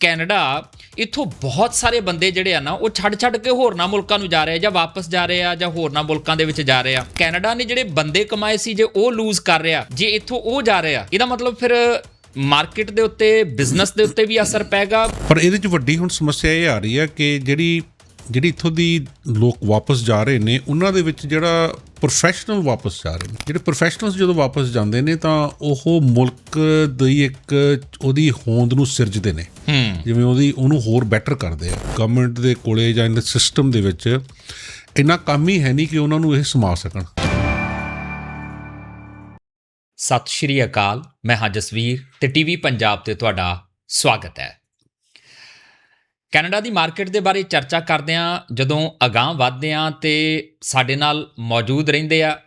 Canada, ਇੱਥੋਂ ਬਹੁਤ ਸਾਰੇ ਬੰਦੇ ਜਿਹੜੇ ਆ ਨਾ, ਉਹ ਛੱਡ ਛੱਡ ਕੇ ਹੋਰਨਾਂ ਮੁਲਕਾਂ ਨੂੰ ਜਾ ਰਹੇ ਆ ਜਾਂ ਵਾਪਸ ਜਾ ਰਹੇ ਆ ਜਾਂ ਹੋਰਨਾਂ ਮੁਲਕਾਂ ਦੇ ਵਿੱਚ ਜਾ ਰਹੇ ਆ। ਕੈਨੇਡਾ ਨੇ ਜਿਹੜੇ ਬੰਦੇ ਕਮਾਏ ਸੀ ਜੇ ਉਹ ਲੂਜ਼ ਕਰ ਰਿਹਾ, ਜੇ ਇੱਥੋਂ ਉਹ ਜਾ ਰਿਹਾ ਇਹਦਾ ਮਤਲਬ ਫਿਰ ਮਾਰਕੀਟ ਦੇ ਉੱਤੇ ਬਿਜ਼ਨਸ ਦੇ ਉੱਤੇ ਵੀ ਅਸਰ ਪੈਗਾ ਪਰ ਇਹਦੇ ਚ ਵੱਡੀ ਹੁਣ ਸਮੱਸਿਆ ਇਹ ਆ ਰਹੀ ਹੈ ਕਿ ਜਿਹੜੀ ਜਿਹੜੀ ਇੱਥੋਂ ਦੀ ਲੋਕ ਵਾਪਸ ਜਾ ਰਹੇ ਨੇ ਉਹਨਾਂ ਦੇ ਵਿੱਚ ਜਿਹੜਾ ਪ੍ਰੋਫੈਸ਼ਨਲ ਵਾਪਸ ਜਾ ਰਹੇ ਨੇ। ਜਿਹੜੇ ਪ੍ਰੋਫੈਸ਼ਨਲਸ ਜਦੋਂ ਵਾਪਸ ਜਾਂਦੇ ਨੇ ਤਾਂ ਉਹ ਮੁਲਕ ਦੀ ਇੱਕ ਉਹਦੀ ਹੋਂਦ ਨੂੰ ਸਿਰਜਦੇ ਨੇ। ਜਿਵੇਂ ਉਹਦੀ ਉਹਨੂੰ ਹੋਰ ਬੈਟਰ ਕਰਦੇ ਆ। ਗਵਰਨਮੈਂਟ ਦੇ ਕੋਲੇ ਜਾਂ ਇਹਦੇ ਸਿਸਟਮ ਦੇ ਵਿੱਚ ਇੰਨਾ ਕੰਮ ਹੀ ਹੈ ਨਹੀਂ ਕਿ ਉਹਨਾਂ ਨੂੰ ਇਹ ਸਮਾ ਸਕਣ। ਸਤਿ ਸ਼੍ਰੀ ਅਕਾਲ ਮੈਂ ਹਾਂ ਜਸਵੀਰ ਤੇ ਟੀਵੀ ਪੰਜਾਬ ਤੇ ਤੁਹਾਡਾ ਸਵਾਗਤ ਹੈ। ਕੈਨੇਡਾ ਦੀ ਮਾਰਕੀਟ ਦੇ ਬਾਰੇ ਚਰਚਾ ਕਰਦੇ ਹਾਂ। ਜਦੋਂ ਅਗਾਹ ਵਧਦੇ ਹਾਂ ਤੇ ਸਾਡੇ ਨਾਲ ਮੌਜੂਦ ਰਹਿੰਦੇ ਆ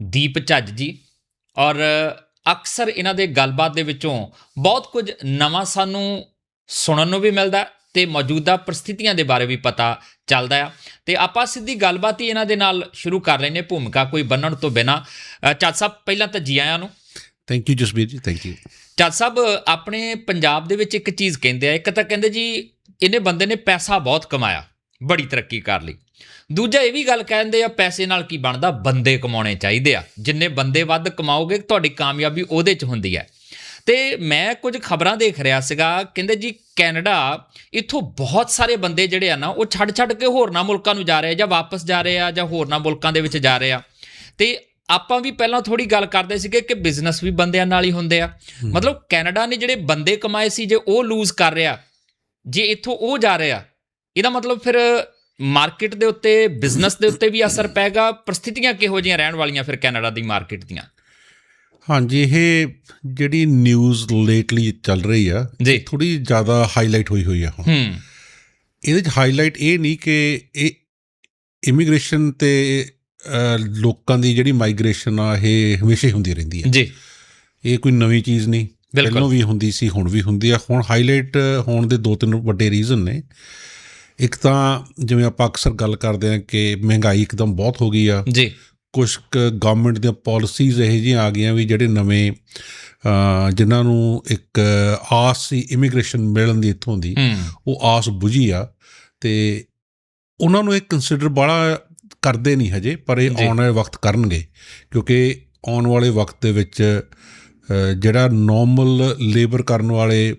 ਦੀਪ ਝੱਜ ਜੀ। ਔਰ ਅਕਸਰ ਇਹਨਾਂ ਦੇ ਗੱਲਬਾਤ ਦੇ ਵਿੱਚੋਂ ਬਹੁਤ ਕੁਝ ਨਵਾਂ ਸਾਨੂੰ ਸੁਣਨ ਨੂੰ ਵੀ ਮਿਲਦਾ ਤੇ ਮੌਜੂਦਾ ਪ੍ਰਸਥਿਤੀਆਂ ਦੇ ਬਾਰੇ ਵੀ ਪਤਾ ਚੱਲਦਾ ਆ। ਤੇ ਆਪਾਂ ਸਿੱਧੀ ਗੱਲਬਾਤ ਹੀ ਇਹਨਾਂ ਦੇ ਨਾਲ ਸ਼ੁਰੂ ਕਰ ਲੈਨੇ ਭੂਮਿਕਾ ਕੋਈ ਬੰਨਣ ਤੋਂ ਬਿਨਾ। ਚੱਜ ਸਾਹਿਬ ਪਹਿਲਾਂ ਤਾਂ ਜੀ ਆਇਆਂ ਨੂੰ। ਥੈਂਕ ਯੂ ਜਸਬੀਰ ਜੀ ਥੈਂਕ ਯੂ ਚੱਜ ਸਾਹਿਬ ਆਪਣੇ ਪੰਜਾਬ ਦੇ ਵਿੱਚ ਇੱਕ ਚੀਜ਼ ਕਹਿੰਦੇ ਆ। ਇੱਕ ਤਾਂ ਕਹਿੰਦੇ ਜੀ ਇਹਨੇ ਬੰਦੇ ਨੇ ਪੈਸਾ ਬਹੁਤ ਕਮਾਇਆ ਬੜੀ ਤਰੱਕੀ ਕਰ ਲਈ। ਦੂਜਾ ਇਹ ਵੀ ਗੱਲ ਕਹਿੰਦੇ ਆ ਪੈਸੇ ਨਾਲ ਕੀ ਬਣਦਾ? ਬੰਦੇ ਕਮਾਉਣੇ ਚਾਹੀਦੇ ਆ। ਜਿੰਨੇ ਬੰਦੇ ਵੱਧ ਕਮਾਓਗੇ ਤੁਹਾਡੀ ਕਾਮਯਾਬੀ ਉਹਦੇ 'ਚ ਹੁੰਦੀ ਹੈ। ਤੇ ਮੈਂ ਕੁਝ ਖਬਰਾਂ ਦੇਖ ਰਿਹਾ ਸੀਗਾ ਕਹਿੰਦੇ ਜੀ ਕੈਨੇਡਾ ਇੱਥੋਂ ਬਹੁਤ ਸਾਰੇ ਬੰਦੇ ਜਿਹੜੇ ਆ ਨਾ ਉਹ ਛੱਡ ਛੱਡ ਕੇ ਹੋਰਨਾਂ ਮੁਲਕਾਂ ਨੂੰ ਜਾ ਰਹੇ ਆ ਜਾਂ ਵਾਪਸ ਜਾ ਰਹੇ ਆ ਜਾਂ ਹੋਰਨਾਂ ਮੁਲਕਾਂ ਦੇ ਵਿੱਚ ਜਾ ਰਹੇ ਆ। ਤੇ ਆਪਾਂ ਵੀ ਪਹਿਲਾਂ ਥੋੜੀ ਗੱਲ ਕਰਦੇ ਸੀਗੇ ਕਿ ਬਿਜ਼ਨਸ ਵੀ ਬੰਦਿਆਂ ਨਾਲ ਹੀ ਹੁੰਦੇ ਆ। ਮਤਲਬ ਕੈਨੇਡਾ ਨੇ ਜਿਹੜੇ ਬੰਦੇ ਕਮਾਏ ਸੀ ਜੇ ਉਹ ਲੂਜ਼ ਕਰ ਰਿਹਾ ਜੇ ਇੱਥੋਂ ਉਹ ਜਾ ਰਿਹਾ ਇਹਦਾ ਮਤਲਬ ਫਿਰ ਮਾਰਕੀਟ ਦੇ ਉੱਤੇ ਬਿਜ਼ਨਸ ਦੇ ਉੱਤੇ ਵੀ ਅਸਰ ਪੈਗਾ? ਪ੍ਰਸਥਿਤੀਆਂ ਕਿਹੋ ਜਿਹੀਆਂ ਰਹਿਣ ਵਾਲੀਆਂ ਫਿਰ ਕੈਨੇਡਾ ਦੀ ਮਾਰਕੀਟ ਦੀਆਂ? ਹਾਂਜੀ ਇਹ ਜਿਹੜੀ ਨਿਊਜ਼ ਲੇਟਲੀ ਚੱਲ ਰਹੀ ਆ ਥੋੜੀ ਜ਼ਿਆਦਾ ਹਾਈਲਾਈਟ ਹੋਈ ਹੋਈ ਆ ਹੁਣ। ਹੂੰ। ਇਹਦੇ ਚ ਹਾਈਲਾਈਟ ਇਹ ਨਹੀਂ ਕਿ ਇਹ ਇਮੀਗ੍ਰੇਸ਼ਨ ਤੇ ਲੋਕਾਂ ਦੀ ਜਿਹੜੀ ਮਾਈਗ੍ਰੇਸ਼ਨ ਆ ਇਹ ਹਮੇਸ਼ਾ ਹੀ ਹੁੰਦੀ ਰਹਿੰਦੀ ਹੈ ਜੀ। ਇਹ ਕੋਈ ਨਵੀਂ ਚੀਜ਼ ਨਹੀਂ। ਪਹਿਲਾਂ ਵੀ ਹੁੰਦੀ ਸੀ ਹੁਣ ਵੀ ਹੁੰਦੀ ਆ। ਹੁਣ ਹਾਈਲਾਈਟ ਹੋਣ ਦੇ ਦੋ ਤਿੰਨ ਵੱਡੇ ਰੀਜ਼ਨ ਨੇ। ਇੱਕ ਤਾਂ ਜਿਵੇਂ ਆਪਾਂ ਅਕਸਰ ਗੱਲ ਕਰਦੇ ਆ ਕਿ ਮਹਿੰਗਾਈ ਇੱਕਦਮ ਬਹੁਤ ਹੋ ਗਈ ਆ। ਜੀ। ਕੁਝ ਗਵਰਨਮੈਂਟ ਦੀਆਂ ਪਾਲਿਸੀਜ਼ ਇਹੋ ਜਿਹੀਆਂ ਆ ਗਈਆਂ ਵੀ ਜਿਹੜੇ ਨਵੇਂ ਜਿਨ੍ਹਾਂ ਨੂੰ ਇੱਕ ਆਸ ਸੀ ਇਮੀਗ੍ਰੇਸ਼ਨ ਮਿਲਣ ਦੀ ਇੱਥੋਂ ਦੀ ਉਹ ਆਸ ਬੁਝੀ ਆ। ਤੇ ਉਹਨਾਂ ਨੂੰ ਇਹ ਕੰਸੀਡਰ ਬੜਾ ਕਰਦੇ ਨਹੀਂ ਹਜੇ ਪਰ ਇਹ। ਆਉਣ ਵਾਲੇ ਵਕਤ ਕਰਨਗੇ। ਕਿਉਂਕਿ ਆਉਣ ਵਾਲੇ ਵਕਤ ਦੇ ਵਿੱਚ ਜਿਹੜਾ ਨਾਰਮਲ ਲੇਬਰ ਕਰਨ ਵਾਲੇ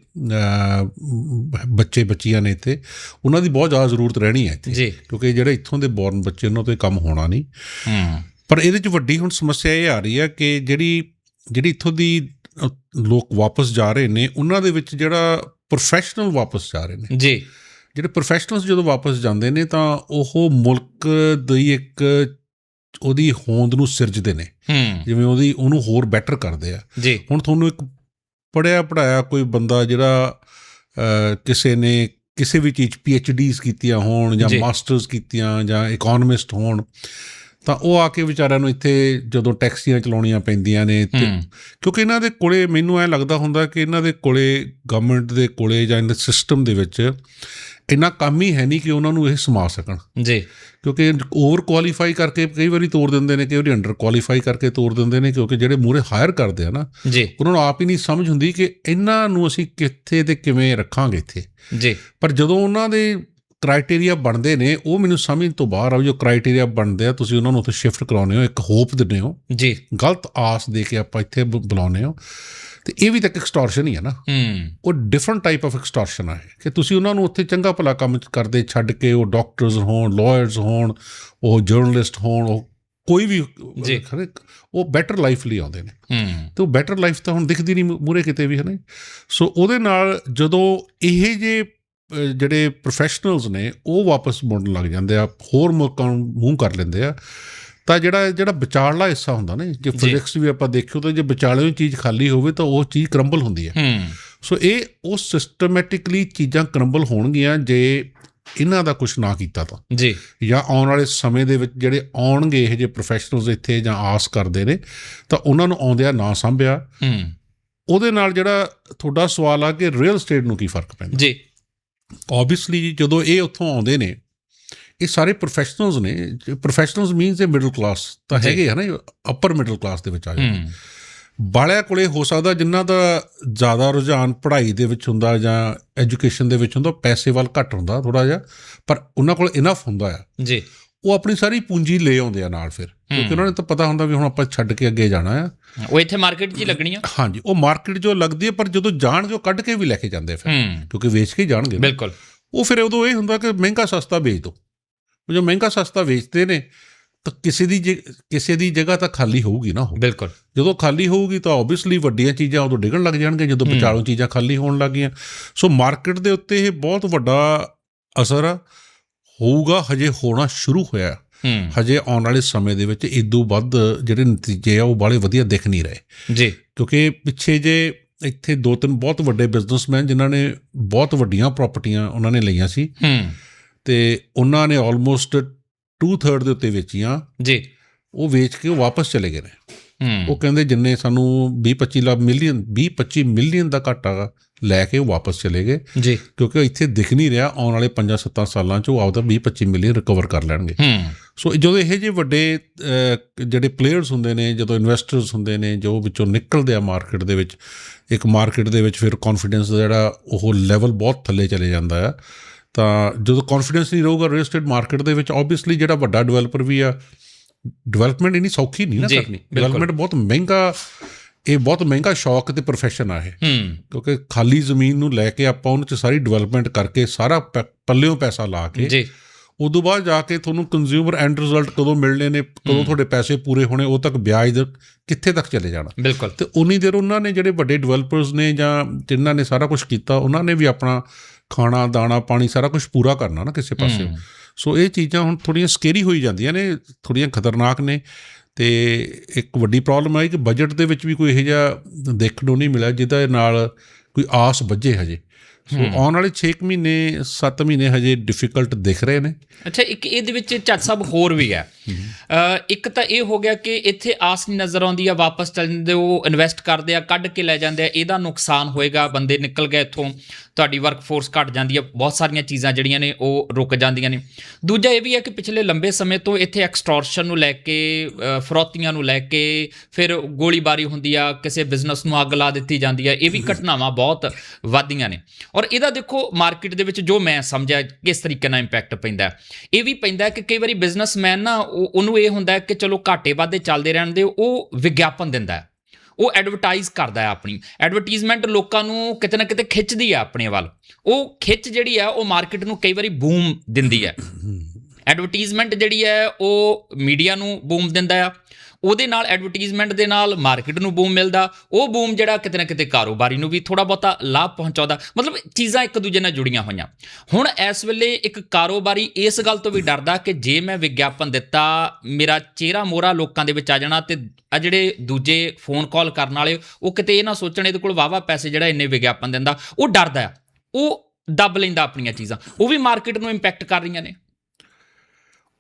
ਬੱਚੇ ਬੱਚੀਆਂ ਨੇ ਇੱਥੇ ਉਹਨਾਂ ਦੀ ਬਹੁਤ ਜ਼ਿਆਦਾ ਜ਼ਰੂਰਤ ਰਹਿਣੀ ਹੈ ਇੱਥੇ। ਕਿਉਂਕਿ ਜਿਹੜੇ ਇੱਥੋਂ ਦੇ ਬੌਰਨ ਬੱਚੇ ਉਹਨਾਂ ਤੋਂ ਕੰਮ ਹੋਣਾ ਨਹੀਂ। ਪਰ ਇਹਦੇ ਚ ਵੱਡੀ ਹੁਣ ਸਮੱਸਿਆ ਇਹ ਆ ਰਹੀ ਹੈ ਕਿ ਜਿਹੜੀ ਜਿਹੜੀ ਇੱਥੋਂ ਦੀ ਲੋਕ ਵਾਪਸ ਜਾ ਰਹੇ ਨੇ ਉਹਨਾਂ ਦੇ ਵਿੱਚ ਜਿਹੜਾ ਪ੍ਰੋਫੈਸ਼ਨਲ ਵਾਪਸ ਜਾ ਰਹੇ ਨੇ। ਜੀ। ਜਿਹੜੇ ਪ੍ਰੋਫੈਸ਼ਨਲਸ ਜਦੋਂ ਵਾਪਸ ਜਾਂਦੇ ਨੇ ਤਾਂ ਉਹ ਮੁਲਕ ਦੀ ਇੱਕ ਉਹਦੀ ਹੋਂਦ ਨੂੰ ਸਿਰਜਦੇ ਨੇ। ਜਿਵੇਂ ਉਹਦੀ ਉਹਨੂੰ ਹੋਰ ਬੈਟਰ ਕਰਦੇ ਆ। ਜੀ। ਹੁਣ ਤੁਹਾਨੂੰ ਇੱਕ ਪੜਿਆ ਪੜਾਇਆ ਕੋਈ ਬੰਦਾ ਜਿਹੜਾ ਕਿਸੇ ਨੇ ਕਿਸੇ ਵੀ ਚੀਜ਼ ਪੀ ਡੀਜ਼ ਕੀਤੀਆਂ ਹੋਣ ਜਾਂ। ਮਾਸਟਰਸ ਕੀਤੀਆਂ ਜਾਂ ਇਕਨੋਮਿਸਟ ਹੋਣ ਤਾਂ ਉਹ ਆ ਕੇ ਵਿਚਾਰਿਆਂ ਨੂੰ ਇੱਥੇ ਜਦੋਂ ਟੈਕਸੀਆਂ ਚਲਾਉਣੀਆਂ ਪੈਂਦੀਆਂ ਨੇ ਕਿਉਂਕਿ ਇਹਨਾਂ ਦੇ ਕੋਲੇ ਮੈਨੂੰ ਐ ਲੱਗਦਾ ਹੁੰਦਾ ਕਿ ਇਹਨਾਂ ਦੇ ਕੋਲੇ ਗਵਰਨਮੈਂਟ ਦੇ ਕੋਲੇ ਜਾਂ ਇਹਨਾਂ ਸਿਸਟਮ ਦੇ ਵਿੱਚ ਇੰਨਾ ਕੰਮ ਹੀ ਹੈ ਨਹੀਂ ਕਿ ਉਹਨਾਂ ਨੂੰ ਇਹ ਸਮਾ ਸਕਣ। ਜੀ। ਕਿਉਂਕਿ ਓਵਰ ਕੁਆਲੀਫਾਈ ਕਰਕੇ ਕਈ ਵਾਰੀ ਤੋੜ ਦਿੰਦੇ ਨੇ ਕਈ ਵਾਰੀ ਅੰਡਰ ਕੁਆਲੀਫਾਈ ਕਰਕੇ ਤੋੜ ਦਿੰਦੇ ਨੇ ਕਿਉਂਕਿ ਜਿਹੜੇ ਮੂਰੇ ਹਾਇਰ ਕਰਦੇ ਆ ਨਾ ਜੀ। ਉਹਨਾਂ ਨੂੰ ਆਪ ਹੀ ਨਹੀਂ ਸਮਝ ਹੁੰਦੀ ਕਿ ਇਹਨਾਂ ਨੂੰ ਅਸੀਂ ਕਿੱਥੇ ਤੇ ਕਿਵੇਂ ਰੱਖਾਂਗੇ ਇੱਥੇ। ਜੀ। ਪਰ ਜਦੋਂ ਉਹਨਾਂ ਦੇ ਕ੍ਰਾਈਟੇਰੀਆ ਬਣਦੇ ਨੇ ਉਹ ਮੈਨੂੰ ਸਮਝ ਤੋਂ ਬਾਹਰ ਆ ਜੋ ਕ੍ਰਾਈਟੇਰੀਆ ਬਣਦੇ ਆ ਤੁਸੀਂ ਉਹਨਾਂ ਨੂੰ ਉੱਥੇ ਸ਼ਿਫਟ ਕਰਾਉਂਦੇ ਹੋ ਇੱਕ ਹੋਪ ਦਿੰਦੇ ਹੋ। ਜੀ। ਗਲਤ ਆਸ ਦੇ ਕੇ ਆਪਾਂ ਇੱਥੇ ਬੁ- ਬੁਲਾਉਂਦੇ ਹੋ। ਤੇ ਇਹ ਵੀ ਤਾਂ ਇੱਕ ਐਕਸਟੋਰਸ਼ਨ ਹੀ ਹੈ ਨਾ। ਹੂੰ। ਉਹ ਡਿਫਰੈਂਟ ਟਾਈਪ ਆਫ ਐਕਸਟੋਰਸ਼ਨ ਆ ਕਿ ਤੁਸੀਂ ਉਹਨਾਂ ਨੂੰ ਉੱਥੇ ਚੰਗਾ ਭਲਾ ਕੰਮ ਕਰਦੇ ਛੱਡ ਕੇ ਉਹ ਡਾਕਟਰਸ ਹੋਣ ਲਾਇਰਸ ਹੋਣ ਉਹ ਜਰਨਲਿਸਟ ਹੋਣ ਉਹ ਕੋਈ ਵੀ ਜੀ। ਖਰੇ ਉਹ ਬੈਟਰ ਲਾਈਫ ਲਈ ਆਉਂਦੇ ਨੇ। ਹੂੰ। ਤੇ ਉਹ ਬੈਟਰ ਲਾਈਫ ਤਾਂ ਹੁਣ ਦਿਖਦੀ ਨਹੀਂ ਮੂਰੇ ਕਿਤੇ ਵੀ ਹੈ ਨਾ ਸੋ ਉਹਦੇ ਨਾਲ ਜਦੋਂ ਇਹ ਜੇ ਜਿਹੜੇ ਪ੍ਰੋਫੈਸ਼ਨਲਸ ਨੇ ਉਹ ਵਾਪਸ ਮੁੜਨ ਲੱਗ ਜਾਂਦੇ ਆ ਹੋਰ ਮੁਲਕਾਂ ਨੂੰ ਮੂੰਹ ਕਰ ਲੈਂਦੇ ਆ। ਤਾਂ ਜਿਹੜਾ ਜਿਹੜਾ ਵਿਚਾਰਲਾ ਹਿੱਸਾ ਹੁੰਦਾ ਨਾ ਜੇ ਫਿਜ਼ਿਕਸ ਵੀ ਆਪਾਂ ਦੇਖਿਓ ਤਾਂ ਜੇ ਵਿਚਾਲੇ ਚੀਜ਼ ਖਾਲੀ ਹੋਵੇ ਤਾਂ ਉਹ ਚੀਜ਼ ਕਰੰਬਲ ਹੁੰਦੀ ਹੈ। ਹੂੰ। ਸੋ ਇਹ ਉਹ ਸਿਸਟਮੈਟਿਕਲੀ ਚੀਜ਼ਾਂ ਕਰੰਬਲ ਹੋਣਗੀਆਂ ਜੇ ਇਹਨਾਂ ਦਾ ਕੁਝ ਨਾ ਕੀਤਾ ਤਾਂ। ਜੀ। ਜਾਂ ਆਉਣ ਵਾਲੇ ਸਮੇਂ ਦੇ ਵਿੱਚ ਜਿਹੜੇ ਆਉਣਗੇ ਇਹ ਜੇ ਪ੍ਰੋਫੈਸ਼ਨਲਸ ਇੱਥੇ ਜਾਂ ਆਸ ਕਰਦੇ ਨੇ ਤਾਂ ਉਹਨਾਂ ਨੂੰ ਆਉਂਦਿਆਂ ਨਾ ਸੰਭਿਆ। ਹੂੰ। ਉਹਦੇ ਨਾਲ ਜਿਹੜਾ ਤੁਹਾਡਾ ਸਵਾਲ ਆ ਕਿ ਰੀਅਲ ਸਟੇਟ ਨੂੰ ਕੀ ਫ਼ਰਕ ਪੈਂਦਾ? ਜੀ। ਆਬਵੀਅਸਲੀ ਜਦੋਂ ਇਹ ਉੱਥੋਂ ਆਉਂਦੇ ਨੇ ਇਹ ਸਾਰੇ ਪ੍ਰੋਫੈਸ਼ਨਲਸ ਨੇ ਪ੍ਰੋਫੈਸ਼ਨਲਸ ਮੀਨਸ ਇਹ ਮਿਡਲ ਕਲਾਸ ਤਾਂ। ਹੈਗੇ ਆ ਨਾ ਅਪਰ ਮਿਡਲ ਕਲਾਸ ਦੇ ਵਿੱਚ ਆ ਜਾਂਦੇ ਬਾਲਿਆਂ ਕੋਲੇ ਹੋ ਸਕਦਾ ਜਿਨ੍ਹਾਂ ਦਾ ਜ਼ਿਆਦਾ ਰੁਝਾਨ ਪੜ੍ਹਾਈ ਦੇ ਵਿੱਚ ਹੁੰਦਾ ਜਾਂ ਐਜੂਕੇਸ਼ਨ ਦੇ ਵਿੱਚ ਹੁੰਦਾ ਪੈਸੇ ਵੱਲ ਘੱਟ ਹੁੰਦਾ ਥੋੜਾ ਜਿਹਾ ਪਰ ਉਹਨਾਂ ਕੋਲ ਇਨਫ ਹੁੰਦਾ ਆ। ਜੀ। ਉਹ ਆਪਣੀ ਸਾਰੀ ਪੂੰਜੀ ਲੈ ਆਉਂਦੇ ਆ ਨਾਲ ਫਿਰ। ਕਿਉਂਕਿ ਉਹਨਾਂ ਨੂੰ ਤਾਂ ਪਤਾ ਹੁੰਦਾ ਵੀ ਹੁਣ ਆਪਾਂ ਛੱਡ ਕੇ ਅੱਗੇ ਜਾਣਾ ਆ। ਉਹ ਇੱਥੇ ਮਾਰਕੀਟ 'ਚ ਹੀ ਲੱਗਣੀ ਆ ਹਾਂਜੀ ਉਹ ਮਾਰਕੀਟ ਜੋ ਲੱਗਦੀ ਹੈ ਪਰ ਜਦੋਂ ਜਾਣਗੇ ਉਹ ਕੱਢ ਕੇ ਵੀ ਲੈ ਕੇ ਜਾਂਦੇ ਫਿਰ। ਕਿਉਂਕਿ ਵੇਚ ਕੇ ਜਾਣਗੇ। ਬਿਲਕੁਲ। ਉਹ ਫਿਰ ਉਦੋਂ ਇਹ ਹੁੰਦਾ ਕਿ ਮਹਿੰਗਾ ਸਸਤਾ ਵੇਚ ਦੋ ਉਹ ਜੋ ਮਹਿੰਗਾ ਸਸਤਾ ਵੇਚਦੇ ਨੇ ਤਾਂ ਕਿਸੇ ਦੀ ਕਿਸੇ ਦੀ ਜਗ੍ਹਾ ਤਾਂ ਖਾਲੀ ਹੋਊਗੀ ਨਾ ਉਹ। ਬਿਲਕੁਲ। ਜਦੋਂ ਖਾਲੀ ਹੋਊਗੀ ਤਾਂ ਆਬਵੀਅਸਲੀ ਵੱਡੀਆਂ ਚੀਜ਼ਾਂ ਉਦੋਂ ਡਿੱਗਣ ਲੱਗ ਜਾਣਗੀਆਂ ਜਦੋਂ ਵਿਚਾਲੋਂ ਚੀਜ਼ਾਂ ਖਾਲੀ ਹੋਣ ਲੱਗੀਆਂ। ਸੋ ਮਾਰਕੀਟ ਦੇ ਉੱਤੇ ਇਹ ਬਹੁਤ ਵੱਡਾ ਅਸਰ ਹੋਊਗਾ ਹਜੇ ਹੋਣਾ ਸ਼ੁਰੂ ਹੋਇਆ। ਹਜੇ ਆਉਣ ਵਾਲੇ ਸਮੇਂ ਦੇ ਵਿੱਚ ਇਦੋਂ ਵੱਧ ਜਿਹੜੇ ਨਤੀਜੇ ਆ ਉਹ ਬਾਲੇ ਵਧੀਆ ਦਿਖ ਨਹੀਂ ਰਹੇ। ਜੀ। ਕਿਉਂਕਿ ਪਿੱਛੇ ਜੇ ਇੱਥੇ ਦੋ ਤਿੰਨ ਬਹੁਤ ਵੱਡੇ ਬਿਜ਼ਨਸਮੈਨ ਜਿਨ੍ਹਾਂ ਨੇ ਬਹੁਤ ਵੱਡੀਆਂ ਪ੍ਰਾਪਰਟੀਆਂ ਉਹਨਾਂ ਨੇ ਲਈਆਂ ਸੀ। ਹੂੰ। ਤੇ ਉਹਨਾਂ ਨੇ ਆਲਮੋਸਟ 2/3 ਦੇ ਉੱਤੇ ਵੇਚੀਆਂ। ਜੀ। ਉਹ ਵੇਚ ਕੇ ਵਾਪਸ ਚਲੇ ਗਏ ਨੇ। ਉਹ ਕਹਿੰਦੇ ਜਿੰਨੇ ਸਾਨੂੰ 20-25 ਲੱਖ ਮਿਲੀਅਨ 20-25 ਮਿਲੀਅਨ ਦਾ ਘਾਟਾ ਲੈ ਕੇ ਵਾਪਸ ਚਲੇ ਗਏ। ਜੀ। ਕਿਉਂਕਿ ਉਹ ਇੱਥੇ ਦਿਖ ਨਹੀਂ ਰਿਹਾ ਆਉਣ ਵਾਲੇ 5-7 ਸਾਲਾਂ 'ਚ ਉਹ ਆਪਦਾ 20-25 ਮਿਲੀਅਨ ਰਿਕਵਰ ਕਰ ਲੈਣਗੇ। ਹੂੰ। ਸੋ ਜਦੋਂ ਇਹੋ ਜਿਹੇ ਵੱਡੇ ਜਿਹੜੇ ਪਲੇਅਰਸ ਹੁੰਦੇ ਨੇ ਜਦੋਂ ਇਨਵੈਸਟਰਸ ਹੁੰਦੇ ਨੇ ਜੋ ਵਿੱਚੋਂ ਨਿਕਲਦੇ ਆ ਮਾਰਕੀਟ ਦੇ ਵਿੱਚ ਇੱਕ ਮਾਰਕੀਟ ਦੇ ਵਿੱਚ ਫਿਰ ਕੌਨਫੀਡੈਂਸ ਦਾ ਜਿਹੜਾ ਉਹ ਲੈਵਲ ਬਹੁਤ ਥੱਲੇ ਚਲੇ ਜਾਂਦਾ ਆ। ਤਾਂ ਜਦੋਂ ਕੌਨਫੀਡੈਂਸ ਨਹੀਂ ਰਹੂਗਾ ਰੀਅਲ ਏਸਟੇਟ ਮਾਰਕੀਟ ਦੇ ਵਿੱਚ ਆਬਵੀਅਸਲੀ ਜਿਹੜਾ ਵੱਡਾ ਡਿਵੈਲਪਰ ਵੀ ਆ ਡਿਵੈਲਪਮੈਂਟ ਇਨੀ ਸੌਖੀ ਨਹੀਂ ਨਾ ਕਰਨੀ। ਡਿਵੈਲਪਮੈਂਟ ਬਹੁਤ ਮਹਿੰਗਾ ਇਹ ਬਹੁਤ ਮਹਿੰਗਾ ਸ਼ੌਕ ਤੇ profession ਆ ਇਹ। ਕਿਉਂਕਿ ਖਾਲੀ ਜ਼ਮੀਨ ਨੂੰ ਲੈ ਕੇ ਆਪਾਂ ਉਹਨਾਂ 'ਚ ਸਾਰੀ ਡਿਵੈਲਪਮੈਂਟ ਕਰਕੇ ਸਾਰਾ ਪੱਲਿਓਂ ਪੈਸਾ ਲਾ ਕੇ ਜੀ। ਉਦੋਂ ਬਾਅਦ ਜਾ ਕੇ ਤੁਹਾਨੂੰ ਕੰਜ਼ਿਊਮਰ ਐਂਡ ਰਿਜ਼ਲਟ ਕਦੋਂ ਮਿਲਣੇ ਨੇ ਕਦੋਂ ਤੁਹਾਡੇ ਪੈਸੇ ਪੂਰੇ ਹੋਣੇ ਉਹ ਤੱਕ ਵਿਆਜ ਕਿੱਥੇ ਤੱਕ ਚਲੇ ਜਾਣਾ। ਬਿਲਕੁਲ। ਤੇ ਉਨੀ ਦੇਰ ਉਹਨਾਂ ਨੇ ਜਿਹੜੇ ਵੱਡੇ ਡਿਵੈਲਪਰਸ ਨੇ ਜਾਂ ਜਿਨ੍ਹਾਂ ਨੇ ਸਾਰਾ ਕੁਝ ਕੀਤਾ ਉਹਨਾਂ ਨੇ ਵੀ ਆਪਣਾ ਖਾਣਾ ਦਾਣਾ ਪਾਣੀ ਸਾਰਾ ਕੁਝ ਪੂਰਾ ਕਰਨਾ ਨਾ ਕਿਸੇ ਪਾਸੇ। ਸੋ ਇਹ ਚੀਜ਼ਾਂ ਹੁਣ ਥੋੜੀਆਂ ਸਕੇਰੀ ਹੋਈ ਜਾਂਦੀਆਂ ਨੇ ਥੋੜੀਆਂ ਖਤਰਨਾਕ ਨੇ ਤੇ ਇੱਕ ਵੱਡੀ ਪ੍ਰੋਬਲਮ ਹੈ ਕਿ ਬਜਟ ਦੇ ਵਿੱਚ ਵੀ ਕੋਈ ਇਹੋ ਜਿਹਾ ਦੇਖਣ ਨੂੰ ਨਹੀਂ ਮਿਲਿਆ ਜਿਹਦੇ ਨਾਲ ਕੋਈ ਆਸ ਵੱਜੇ ਹਜੇ। ਸੋ ਆਉਣ ਵਾਲੇ 6 ਮਹੀਨੇ 7 ਮਹੀਨੇ ਹਜੇ ਡਿਫਿਕਲਟ ਦਿਖ ਰਹੇ ਨੇ। ਅੱਛਾ ਇੱਕ ਇਹਦੇ ਵਿੱਚ ਚੱਜ ਸਾਹਿਬ ਹੋਰ ਵੀ ਹੈ। ਇੱਕ ਤਾਂ ਇਹ ਹੋ ਗਿਆ ਕਿ ਇੱਥੇ ਆਸ ਨਹੀਂ ਨਜ਼ਰ ਆਉਂਦੀ ਆ ਵਾਪਸ ਚੱਲ ਜਾਂਦੇ ਉਹ ਇਨਵੈਸਟ ਕਰਦੇ ਆ ਕੱਢ ਕੇ ਲੈ ਜਾਂਦੇ ਆ ਇਹਦਾ ਨੁਕਸਾਨ ਹੋਏਗਾ ਬੰਦੇ ਨਿਕਲ ਗਏ ਇੱਥੋਂ ਤੁਹਾਡੀ ਵਰਕਫੋਰਸ ਘਟ ਜਾਂਦੀ ਆ ਬਹੁਤ ਸਾਰੀਆਂ ਚੀਜ਼ਾਂ ਜਿਹੜੀਆਂ ਨੇ ਉਹ ਰੁਕ ਜਾਂਦੀਆਂ ਨੇ। ਦੂਜਾ ਇਹ ਵੀ ਹੈ ਕਿ ਪਿਛਲੇ ਲੰਬੇ ਸਮੇਂ ਤੋਂ ਇੱਥੇ ਐਕਸਟੋਰਸ਼ਨ ਨੂੰ ਲੈ ਕੇ ਫਰੌਤੀਆਂ ਨੂੰ ਲੈ ਕੇ ਫਿਰ ਗੋਲੀਬਾਰੀ ਹੁੰਦੀ ਆ ਕਿਸੇ ਬਿਜ਼ਨਸ ਨੂੰ ਅੱਗ ਲਾ ਦਿੱਤੀ ਜਾਂਦੀ ਆ ਇਹ ਵੀ ਘਟਨਾਵਾਂ ਬਹੁਤ ਵਾਧੀਆਂ ਨੇ। ਔਰ ਇਹਦਾ ਦੇਖੋ ਮਾਰਕੀਟ ਦੇ ਵਿੱਚ ਜੋ ਮੈਂ ਸਮਝਿਆ ਕਿਸ ਤਰੀਕੇ ਨਾਲ ਇੰਪੈਕਟ ਪੈਂਦਾ ਹੈ। ਇਹ ਵੀ ਪੈਂਦਾ ਹੈ ਕਿ ਕਈ ਵਾਰੀ ਬਿਜ਼ਨਸਮੈਨ ਨਾ ਉਹ- ਉਹਨੂੰ ਇਹ ਹੁੰਦਾ ਹੈ ਕਿ ਚਲੋ ਘਾਟੇ ਵਾਧੇ ਚੱਲਦੇ ਰਹਿਣ ਦੇ ਉਹ ਵਿਗਿਆਪਨ ਦਿੰਦਾ ਹੈ ਉਹ ਐਡਵਰਟਾਈਜ਼ ਕਰਦਾ ਹੈ ਆਪਣੀ ਐਡਵਰਟਾਈਜ਼ਮੈਂਟ ਲੋਕਾਂ ਨੂੰ ਕਿਤੇ ਨਾ ਕਿਤੇ ਖਿੱਚਦੀ ਆ ਆਪਣੇ ਵੱਲ ਉਹ ਖਿੱਚ ਜਿਹੜੀ ਆ ਉਹ ਮਾਰਕੀਟ ਨੂੰ ਕਈ ਵਾਰੀ ਬੂਮ ਦਿੰਦੀ ਹੈ ਐਡਵਰਟਾਈਜ਼ਮੈਂਟ ਜਿਹੜੀ ਹੈ ਉਹ ਮੀਡੀਆ ਨੂੰ ਬੂਮ ਦਿੰਦਾ ਆ ਉਹਦੇ ਨਾਲ ਐਡਵਰਟਾਈਜ਼ਮੈਂਟ ਦੇ ਨਾਲ ਮਾਰਕੀਟ ਨੂੰ ਬੂਮ ਮਿਲਦਾ, ਉਹ ਬੂਮ ਜਿਹੜਾ ਕਿਤੇ ਨਾ ਕਿਤੇ ਕਾਰੋਬਾਰੀ ਨੂੰ ਵੀ ਥੋੜਾ ਬਹੁਤਾ ਲਾਭ ਪਹੁੰਚਾਉਂਦਾ। ਮਤਲਬ ਚੀਜ਼ਾਂ ਇੱਕ ਦੂਜੇ ਨਾਲ ਜੁੜੀਆਂ ਹੋਈਆਂ। ਹੁਣ ਇਸ ਵੇਲੇ ਇੱਕ ਕਾਰੋਬਾਰੀ ਇਸ ਗੱਲ ਤੋਂ ਵੀ ਡਰਦਾ ਕਿ ਜੇ ਮੈਂ ਵਿਗਿਆਪਨ ਦਿੱਤਾ, ਮੇਰਾ ਚਿਹਰਾ ਮੋਹਰਾ ਲੋਕਾਂ ਦੇ ਵਿੱਚ ਆ ਜਾਣਾ ਤੇ ਆ ਜਿਹੜੇ ਦੂਜੇ ਫੋਨ ਕਾਲ ਕਰਨ ਵਾਲੇ, ਉਹ ਕਿਤੇ ਇਹ ਨਾ ਸੋਚਣ ਇਹਦੇ ਕੋਲ ਵਾਵਾ ਪੈਸੇ ਜਿਹੜਾ ਇੰਨੇ ਵਿਗਿਆਪਨ ਦਿੰਦਾ, ਉਹ ਡਰਦਾ। ਆ ਉਹ ਦੱਬ ਲੈਂਦਾ ਆਪਣੀਆਂ ਚੀਜ਼ਾਂ। ਉਹ ਵੀ ਮਾਰਕੀਟ ਨੂੰ ਇੰਪੈਕਟ ਕਰ ਰਹੀਆਂ ਨੇ।